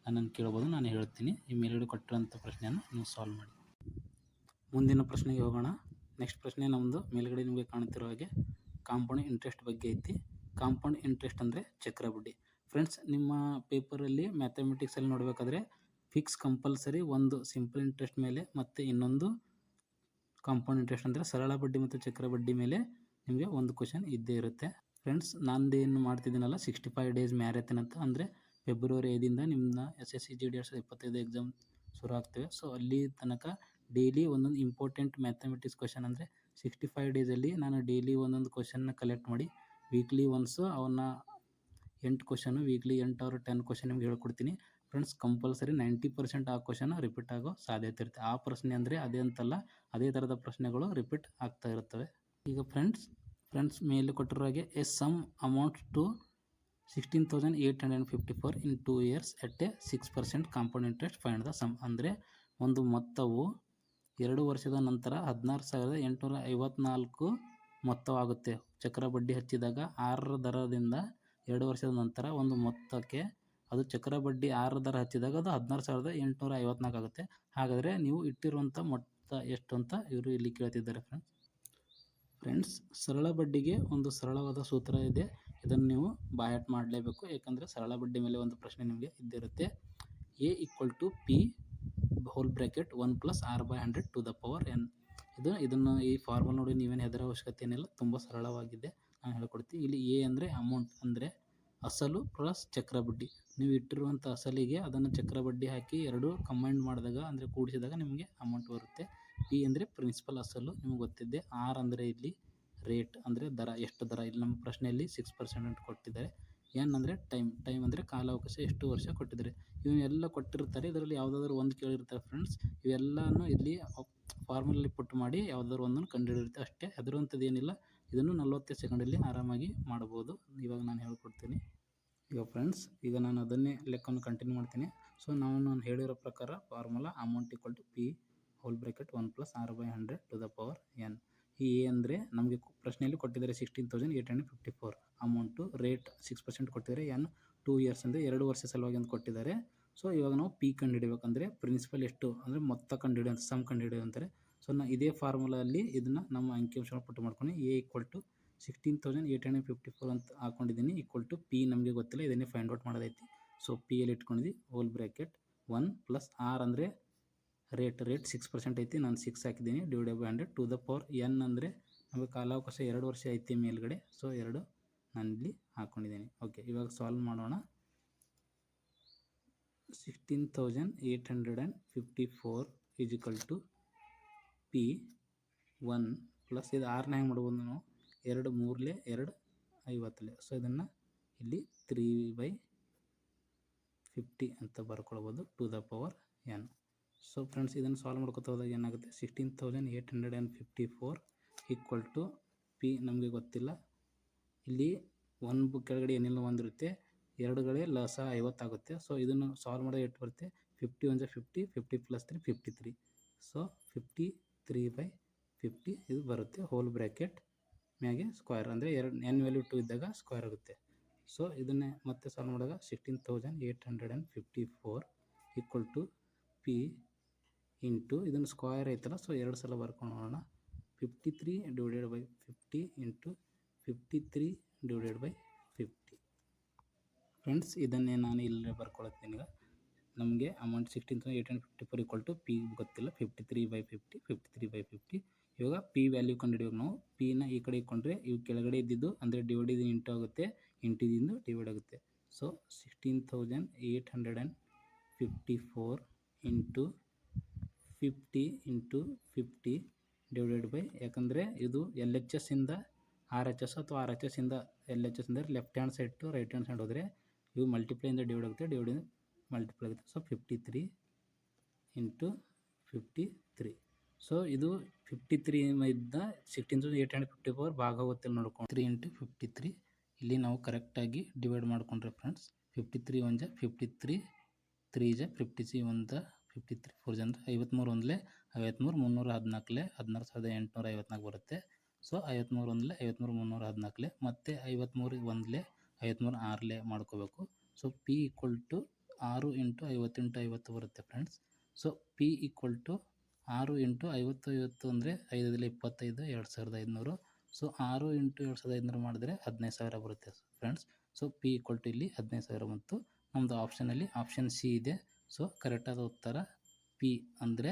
ನನ್ನನ್ನು ಕೇಳ್ಬೋದು, ನಾನು ಹೇಳ್ತೀನಿ. ಈ ಮೇಲ್ಗಡೆ ಕೊಟ್ಟಿರೋಂಥ ಪ್ರಶ್ನೆಯನ್ನು ನೀವು ಸಾಲ್ವ್ ಮಾಡಿ. ಮುಂದಿನ ಪ್ರಶ್ನೆಗೆ ಹೋಗೋಣ. ನೆಕ್ಸ್ಟ್ ಪ್ರಶ್ನೆ ನಮ್ಮದು ಮೇಲ್ಗಡೆ ನಿಮಗೆ ಕಾಣ್ತಿರೋ ಹಾಗೆ ಕಾಂಪೌಂಡ್ ಇಂಟ್ರೆಸ್ಟ್ ಬಗ್ಗೆ ಐತಿ. ಕಾಂಪೌಂಡ್ ಇಂಟ್ರೆಸ್ಟ್ ಅಂದರೆ ಚಕ್ರ ಬಡ್ಡಿ. ಫ್ರೆಂಡ್ಸ್ ನಿಮ್ಮ ಪೇಪರಲ್ಲಿ ಮ್ಯಾಥಮೆಟಿಕ್ಸಲ್ಲಿ ನೋಡಬೇಕಾದ್ರೆ ಫಿಕ್ಸ್ ಕಂಪಲ್ಸರಿ ಒಂದು ಸಿಂಪಲ್ ಇಂಟ್ರೆಸ್ಟ್ ಮೇಲೆ ಮತ್ತು ಇನ್ನೊಂದು ಕಾಂಪೌಂಡ್ ಇಂಟ್ರೆಸ್ಟ್ ಅಂದರೆ ಸರಳ ಬಡ್ಡಿ ಮತ್ತು ಚಕ್ರ ಬಡ್ಡಿ ಮೇಲೆ ನಿಮಗೆ ಒಂದು ಕ್ವಶನ್ ಇದ್ದೇ ಇರುತ್ತೆ. ಫ್ರೆಂಡ್ಸ್, ನಂದೇನು ಮಾಡ್ತಿದ್ದೀನಲ್ಲ ಸಿಕ್ಸ್ಟಿ ಫೈವ್ ಡೇಸ್ ಮ್ಯಾರಥನ್ ಅಂದರೆ ಫೆಬ್ರವರಿ ಐದಿಂದ ನಿಮ್ಮ S S C G D ಎರಡು ಇಪ್ಪತ್ತೈದು ಎಕ್ಸಾಮ್ ಶುರು ಆಗ್ತವೆ. ಸೊ ಅಲ್ಲಿ ತನಕ ಡೈಲಿ ಒಂದೊಂದು ಇಂಪಾರ್ಟೆಂಟ್ ಮ್ಯಾಥಮೆಟಿಕ್ಸ್ ಕ್ವಶನ್ ಅಂದರೆ ಸಿಕ್ಸ್ಟಿ ಫೈವ್ ಡೇಸಲ್ಲಿ ನಾನು ಡೈಲಿ ಒಂದೊಂದು ಕ್ವಶನ್ನ ಕಲೆಕ್ಟ್ ಮಾಡಿ ವೀಕ್ಲಿ ಒನ್ಸ್ ಅವನ್ನ ಎಂಟು ಕ್ವಶನು ವೀಕ್ಲಿ ಎಂಟು ಅವರು ಟೆನ್ ಕ್ವಶನ್ ನಿಮ್ಗೆ ಹೇಳ್ಕೊಡ್ತೀನಿ. ಫ್ರೆಂಡ್ಸ್ ಕಂಪಲ್ಸರಿ ನೈಂಟಿ ಪರ್ಸೆಂಟ್ ಆ ಕ್ವಶನ್ ರಿಪೀಟ್ ಆಗೋ ಸಾಧ್ಯತೆ ಇರುತ್ತೆ. ಆ ಪ್ರಶ್ನೆ ಅಂದರೆ ಅದೇ ಅಂತಲ್ಲ, ಅದೇ ಥರದ ಪ್ರಶ್ನೆಗಳು ರಿಪೀಟ್ ಆಗ್ತಾ ಇರ್ತವೆ ಈಗ ಫ್ರೆಂಡ್ಸ್ ಫ್ರೆಂಡ್ಸ್ ಮೇಲೆ ಕೊಟ್ಟಿರೋ ಹಾಗೆ a sum amount to sixteen thousand eight hundred and fifty four in two years at a six percent compound interest find the sum ಅಂದರೆ ಒಂದು ಮೊತ್ತವು ಎರಡು ವರ್ಷದ ನಂತರ ಹದಿನಾರು ಸಾವಿರದ ಎಂಟುನೂರ ಐವತ್ನಾಲ್ಕು ಮೊತ್ತವಾಗುತ್ತೆ. ಚಕ್ರ ಬಡ್ಡಿ ಹಚ್ಚಿದಾಗ ಆರರ ದರದಿಂದ ಎರಡು ವರ್ಷದ ನಂತರ ಒಂದು ಮೊತ್ತಕ್ಕೆ ಅದು ಚಕ್ರ ಬಡ್ಡಿ ಆರರ ದರ ಹಚ್ಚಿದಾಗ ಅದು ಹದಿನಾರು ಸಾವಿರದ ಎಂಟುನೂರ ಐವತ್ನಾಲ್ಕು ಆಗುತ್ತೆ. ಹಾಗಾದರೆ ನೀವು ಇಟ್ಟಿರುವಂಥ ಮೊತ್ತ ಎಷ್ಟು ಅಂತ ಇವರು ಇಲ್ಲಿ ಕೇಳ್ತಿದ್ದಾರೆ ಫ್ರೆಂಡ್ಸ್ ಫ್ರೆಂಡ್ಸ್, ಸರಳ ಬಡ್ಡಿಗೆ ಒಂದು ಸರಳವಾದ ಸೂತ್ರ ಇದೆ. ಇದನ್ನು ನೀವು ಬಾಯಟ್ ಮಾಡಲೇಬೇಕು. ಏಕೆಂದರೆ ಸರಳ ಬಡ್ಡಿ ಮೇಲೆ ಒಂದು ಪ್ರಶ್ನೆ ನಿಮಗೆ ಇದ್ದಿರುತ್ತೆ. A equal to P whole bracket one plus R by hundred to the power N ಇದು, ಇದನ್ನು ಈ ಫಾರ್ಮಲ್ ನೋಡಿ ನೀವೇನು ಹೆದರ ಅವಶ್ಯಕತೆ ಏನಿಲ್ಲ. ತುಂಬ ಸರಳವಾಗಿದೆ. ನಾನು ಹೇಳ್ಕೊಡ್ತೀನಿ. ಇಲ್ಲಿ ಎ ಅಂದರೆ ಅಮೌಂಟ್ ಅಂದರೆ ಅಸಲು ಪ್ಲಸ್ ಚಕ್ರ ಬಡ್ಡಿ. ನೀವು ಇಟ್ಟಿರುವಂಥ ಅಸಲಿಗೆ ಅದನ್ನು ಚಕ್ರ ಬಡ್ಡಿ ಹಾಕಿ ಎರಡು ಕಂಬೈಂಡ್ ಮಾಡಿದಾಗ, ಅಂದರೆ ಕೂಡಿಸಿದಾಗ ನಿಮಗೆ ಅಮೌಂಟ್ ಬರುತ್ತೆ. ಪಿ ಅಂದರೆ ಪ್ರಿನ್ಸಿಪಲ್ ಅಸಲು ನಿಮಗೆ ಗೊತ್ತಿದೆ ಆರ್ ಅಂದರೆ ಇಲ್ಲಿ ರೇಟ್ ಅಂದರೆ ದರ, ಎಷ್ಟು ದರ? ಇಲ್ಲಿ ನಮ್ಮ ಪ್ರಶ್ನೆಯಲ್ಲಿ ಸಿಕ್ಸ್ ಪರ್ಸೆಂಟ್ ಅಂತ ಕೊಟ್ಟಿದ್ದಾರೆ. ಎನ್ ಅಂದರೆ ಟೈಮ್ ಟೈಮ್ ಅಂದರೆ ಕಾಲಾವಕಾಶ ಎಷ್ಟು ವರ್ಷ ಕೊಟ್ಟಿದ್ದಾರೆ? ಇವನ್ನೆಲ್ಲ ಕೊಟ್ಟಿರ್ತಾರೆ, ಇದರಲ್ಲಿ ಯಾವುದಾದ್ರೂ ಒಂದು ಕೇಳಿರ್ತಾರೆ ಫ್ರೆಂಡ್ಸ್ ಇವೆಲ್ಲನೂ ಇಲ್ಲಿ ಫಾರ್ಮಲ್ಲಿ ಪುಟ್ ಮಾಡಿ ಯಾವುದಾದ್ರು ಒಂದನ್ನು ಕಂಡುಹಿಡಿರುತ್ತೆ ಅಷ್ಟೇ ಹೆದರುವಂಥದ್ದು ಏನಿಲ್ಲ. ಇದನ್ನು ನಲ್ವತ್ತೈದು ಸೆಕೆಂಡಲ್ಲಿ ಆರಾಮಾಗಿ ಮಾಡ್ಬೋದು. ಇವಾಗ ನಾನು ಹೇಳ್ಕೊಡ್ತೀನಿ. ಈಗ ಫ್ರೆಂಡ್ಸ್ ಈಗ ನಾನು ಅದನ್ನೇ ಲೆಕ್ಕವನ್ನು ಕಂಟಿನ್ಯೂ ಮಾಡ್ತೀನಿ. ಸೊ ನಾವು ನಾನು ಹೇಳಿರೋ ಪ್ರಕಾರ formula amount equal to P whole bracket one plus R by hundred to the power N ಈ ಎ ಅಂದರೆ ನಮಗೆ ಪ್ರಶ್ನೆಯಲ್ಲಿ ಕೊಟ್ಟಿದ್ದಾರೆ sixteen thousand eight hundred fifty four amount rate six percent ಕೊಟ್ಟಿದ್ದಾರೆ ಎನ್ ಟೂ ಇಯರ್ಸ್ ಅಂದರೆ ಎರಡು ವರ್ಷ ಸಲುವಾಗಿ ಅಂತ ಕೊಟ್ಟಿದ್ದಾರೆ. ಸೊ ಇವಾಗ ನಾವು ಪಿ ಕಂಡುಹಿಡಬೇಕಂದ್ರೆ ಪ್ರಿನ್ಸಿಪಲ್ ಎಷ್ಟು ಅಂದರೆ ಮೊತ್ತ ಕಂಡು ಹಿಡಿಯೋ ಸಮ್ ಕಂಡುಹಿಡಿಯೋ ಅಂತಾರೆ ಸೊ ನಾ ಇದೇ ಫಾರ್ಮುಲಲ್ಲಿ ಇದನ್ನು ನಮ್ಮ ಅಂಕಿಅಂಶ ಪಟ್ಟು ಮಾಡ್ಕೊಂಡು A equal to sixteen thousand eight hundred fifty four ಅಂತ ಹಾಕೊಂಡಿದ್ದೀನಿ. ಈಕ್ವಲ್ ಟು ಪಿ ನಮಗೆ ಗೊತ್ತಿಲ್ಲ, ಇದನ್ನೇ ಫೈಂಡ್ ಔಟ್ ಮಾಡೋದೈತಿ. ಸೊ ಪಿ ಎಲ್ಲಿ ಇಟ್ಕೊಂಡಿದ್ವಿ whole bracket one plus R ಅಂದರೆ ರೇಟ್ ರೇಟ್ ಸಿಕ್ಸ್ ಪರ್ಸೆಂಟ್ ಐತಿ. ನಾನು ಸಿಕ್ಸ್ ಹಾಕಿದ್ದೀನಿ. Divide by hundred to the power N ಅಂದರೆ ನಮಗೆ ಕಾಲಾವಕಾಶ ಎರಡು ವರ್ಷ ಐತಿ ಮೇಲ್ಗಡೆ. ಸೊ ಎರಡು ನಾನು ಇಲ್ಲಿ ಹಾಕ್ಕೊಂಡಿದ್ದೀನಿ ಓಕೆ ಇವಾಗ ಸಾಲ್ವ್ ಮಾಡೋಣ. Sixteen thousand eight hundred and fifty four equal to P one plus ಇದು ಆರನೇ ಹೆಂಗೆ ಮಾಡ್ಬೋದು ನಾವು. ಎರಡು ಮೂರಲೆ ಎರಡು ಐವತ್ತಲೆ. ಸೊ ಇದನ್ನು ಇಲ್ಲಿ ತ್ರೀ ಬೈ ಫಿಫ್ಟಿ ಅಂತ ಬರ್ಕೊಳ್ಬೋದು. To the power N so friends ಇದನ್ನು ಸಾಲ್ವ್ ಮಾಡ್ಕೊತಾ ಹೋದಾಗ ಏನಾಗುತ್ತೆ? Sixteen thousand eight hundred and fifty four equal to P ನಮಗೆ ಗೊತ್ತಿಲ್ಲ. ಇಲ್ಲಿ ಒಂದು ಕೆಳಗಡೆ ಏನಿಲ್ಲ ಒಂದಿರುತ್ತೆ ಎರಡು ಕಡೆ ಲಸ ಐವತ್ತಾಗುತ್ತೆ ಸೊ ಇದನ್ನು ಸಾಲ್ವ್ ಮಾಡಿದ್ರೆ ಎಷ್ಟು ಬರುತ್ತೆ? ಫಿಫ್ಟಿ ಒಂದು fifty fifty plus three fifty three so fifty three by fifty ಇದು ಬರುತ್ತೆ. ಹೋಲ್ ಬ್ರ್ಯಾಕೆಟ್ ಮ್ಯಾಗೆ ಸ್ಕ್ವೇರ್ ಅಂದರೆ ಎರಡು ಎನ್ ವ್ಯಾಲ್ಯೂ ಟು ಇದ್ದಾಗ ಸ್ಕ್ವೇರ್ ಆಗುತ್ತೆ. ಸೊ ಇದನ್ನೇ ಮತ್ತೆ ಸಾಲ್ವ್ ಮಾಡಿದಾಗ sixteen thousand eight hundred and fifty four equal to P into ಇದನ್ನು ಸ್ಕ್ವೇರ್ ಐತಲ್ಲ ಸೊ ಎರಡು ಸಲ ಬರ್ಕೊಂಡು ನೋಡೋಣ. Fifty three divided by fifty into fifty three divided by fifty friends ಇದನ್ನೇ ನಾನು ಇಲ್ಲೇ ಬರ್ಕೊಳತ್ತೀನಿ ಈಗ. ನಮಗೆ amount sixteen thousand eight hundred fifty four equal to P ಗೊತ್ತಿಲ್ಲ. Fifty three by fifty fifty three by fifty ಇವಾಗ ಪಿ ವ್ಯಾಲ್ಯೂ ಕಂಡುಹಿಡಿಯೋಕೆ ನಾವು ಪಿನ ಈ ಕಡೆ ಇಟ್ಕೊಂಡ್ರೆ ಇವು ಕೆಳಗಡೆ ಇದ್ದಿದ್ದು ಅಂದರೆ ಡಿವೈಡ್ ಇಂಟು ಆಗುತ್ತೆ ಇಂಟಿದಿಂದು ಡಿವೈಡ್ ಆಗುತ್ತೆ. So sixteen thousand eight hundred and fifty four into fifty into fifty divided by ಯಾಕಂದರೆ ಇದು ಎಲ್ ಎಚ್ ಎಸ್ ಇಂದ ಆರ್ ಎಚ್ ಎಸ್ ಅಥವಾ ಆರ್ ಎಚ್ ಎಸ್ ಇಂದ ಎಲ್ ಎಚ್ ಎಸ್ ಅಂದರೆ left hand side to right hand side ಹೋದರೆ ಇವು ಮಲ್ಟಿಪ್ಲೈಯಿಂದ ಡಿವೈಡ್ ಆಗುತ್ತೆ ಡಿವೈಡ್ ಮಲ್ಟಿಪ್ಲೈ ಆಗುತ್ತೆ. So fifty three into fifty three so ಇದು ಫಿಫ್ಟಿ ತ್ರೀ ಇದ್ದ sixteen thousand eight hundred fifty four ಭಾಗ ಹೋಗುತ್ತೆ ನೋಡ್ಕೊಂಡು ತ್ರೀ ಇಂಟು ಫಿಫ್ಟಿ ತ್ರೀ ಇಲ್ಲಿ ನಾವು ಕರೆಕ್ಟಾಗಿ ಡಿವೈಡ್ ಮಾಡ್ಕೊಂಡ್ರೆ friends fifty three one fifty three three ಜ ಫಿಫ್ಟಿ ತ್ರೀ ಒಂದ ಫಿಫ್ಟಿ ತ್ರೀ ಫೋರ್ ಜನ ಐವತ್ತ್ಮೂರು ಒಂದಲೇ ಐವತ್ತ್ಮೂರು ಮುನ್ನೂರ ಹದಿನಾಲ್ಕಲೆ ಹದಿನಾರು ಸಾವಿರದ ಎಂಟುನೂರ ಐವತ್ನಾಲ್ಕು ಬರುತ್ತೆ. ಸೊ ಐವತ್ತ್ಮೂರು ಒಂದಲೇ ಐವತ್ತ್ಮೂರು ಮುನ್ನೂರ ಹದಿನಾಲ್ಕಲೆ, ಮತ್ತು ಐವತ್ತ್ಮೂರು ಒಂದಲೆ ಐವತ್ತ್ಮೂರು ಆರಲೇ ಮಾಡ್ಕೋಬೇಕು. ಸೊ ಪಿ ಈಕ್ವಲ್ ಟು ಆರು ಇಂಟು ಐವತ್ತೆಂಟು ಐವತ್ತು ಬರುತ್ತೆ friends so P equal to ಆರು ಇಂಟು ಐವತ್ತು ಐವತ್ತು ಅಂದರೆ ಐದರಲ್ಲಿ ಇಪ್ಪತ್ತೈದು, ಎರಡು ಸಾವಿರದ ಐದುನೂರು. ಸೊ ಆರು ಇಂಟು ಎರಡು ಸಾವಿರದ ಐದುನೂರು ಮಾಡಿದ್ರೆ ಹದಿನೈದು ಸಾವಿರ ಬರುತ್ತೆ friends so P equal to ಇಲ್ಲಿ ಹದಿನೈದು ಸಾವಿರ ಮತ್ತು ನಮ್ಮದು ಆಪ್ಷನಲ್ಲಿ ಆಪ್ಷನ್ ಸಿ ಇದೆ. ಸೊ ಕರೆಕ್ಟಾದ ಉತ್ತರ ಪಿ ಅಂದರೆ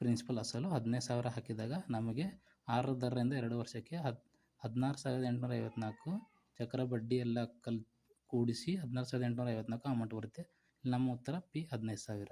ಪ್ರಿನ್ಸಿಪಲ್ ಅಸಲು ಹದಿನೈದು ಸಾವಿರ ಹಾಕಿದಾಗ ನಮಗೆ ಆರರಿಂದ ಎರಡು ವರ್ಷಕ್ಕೆ ಹದ್, ಹದಿನಾರು ಸಾವಿರದ ಎಂಟುನೂರ ಐವತ್ನಾಲ್ಕು ಚಕ್ರ ಬಡ್ಡಿ ಎಲ್ಲ ಕಲ್, ಕೂಡಿಸಿ ಹದಿನಾರು ಸಾವಿರದ ಎಂಟುನೂರ ಐವತ್ನಾಲ್ಕು ಅಮೌಂಟ್ ಬರುತ್ತೆ. ನಮ್ಮ ಉತ್ತರ ಪಿ ಹದಿನೈದು ಸಾವಿರ.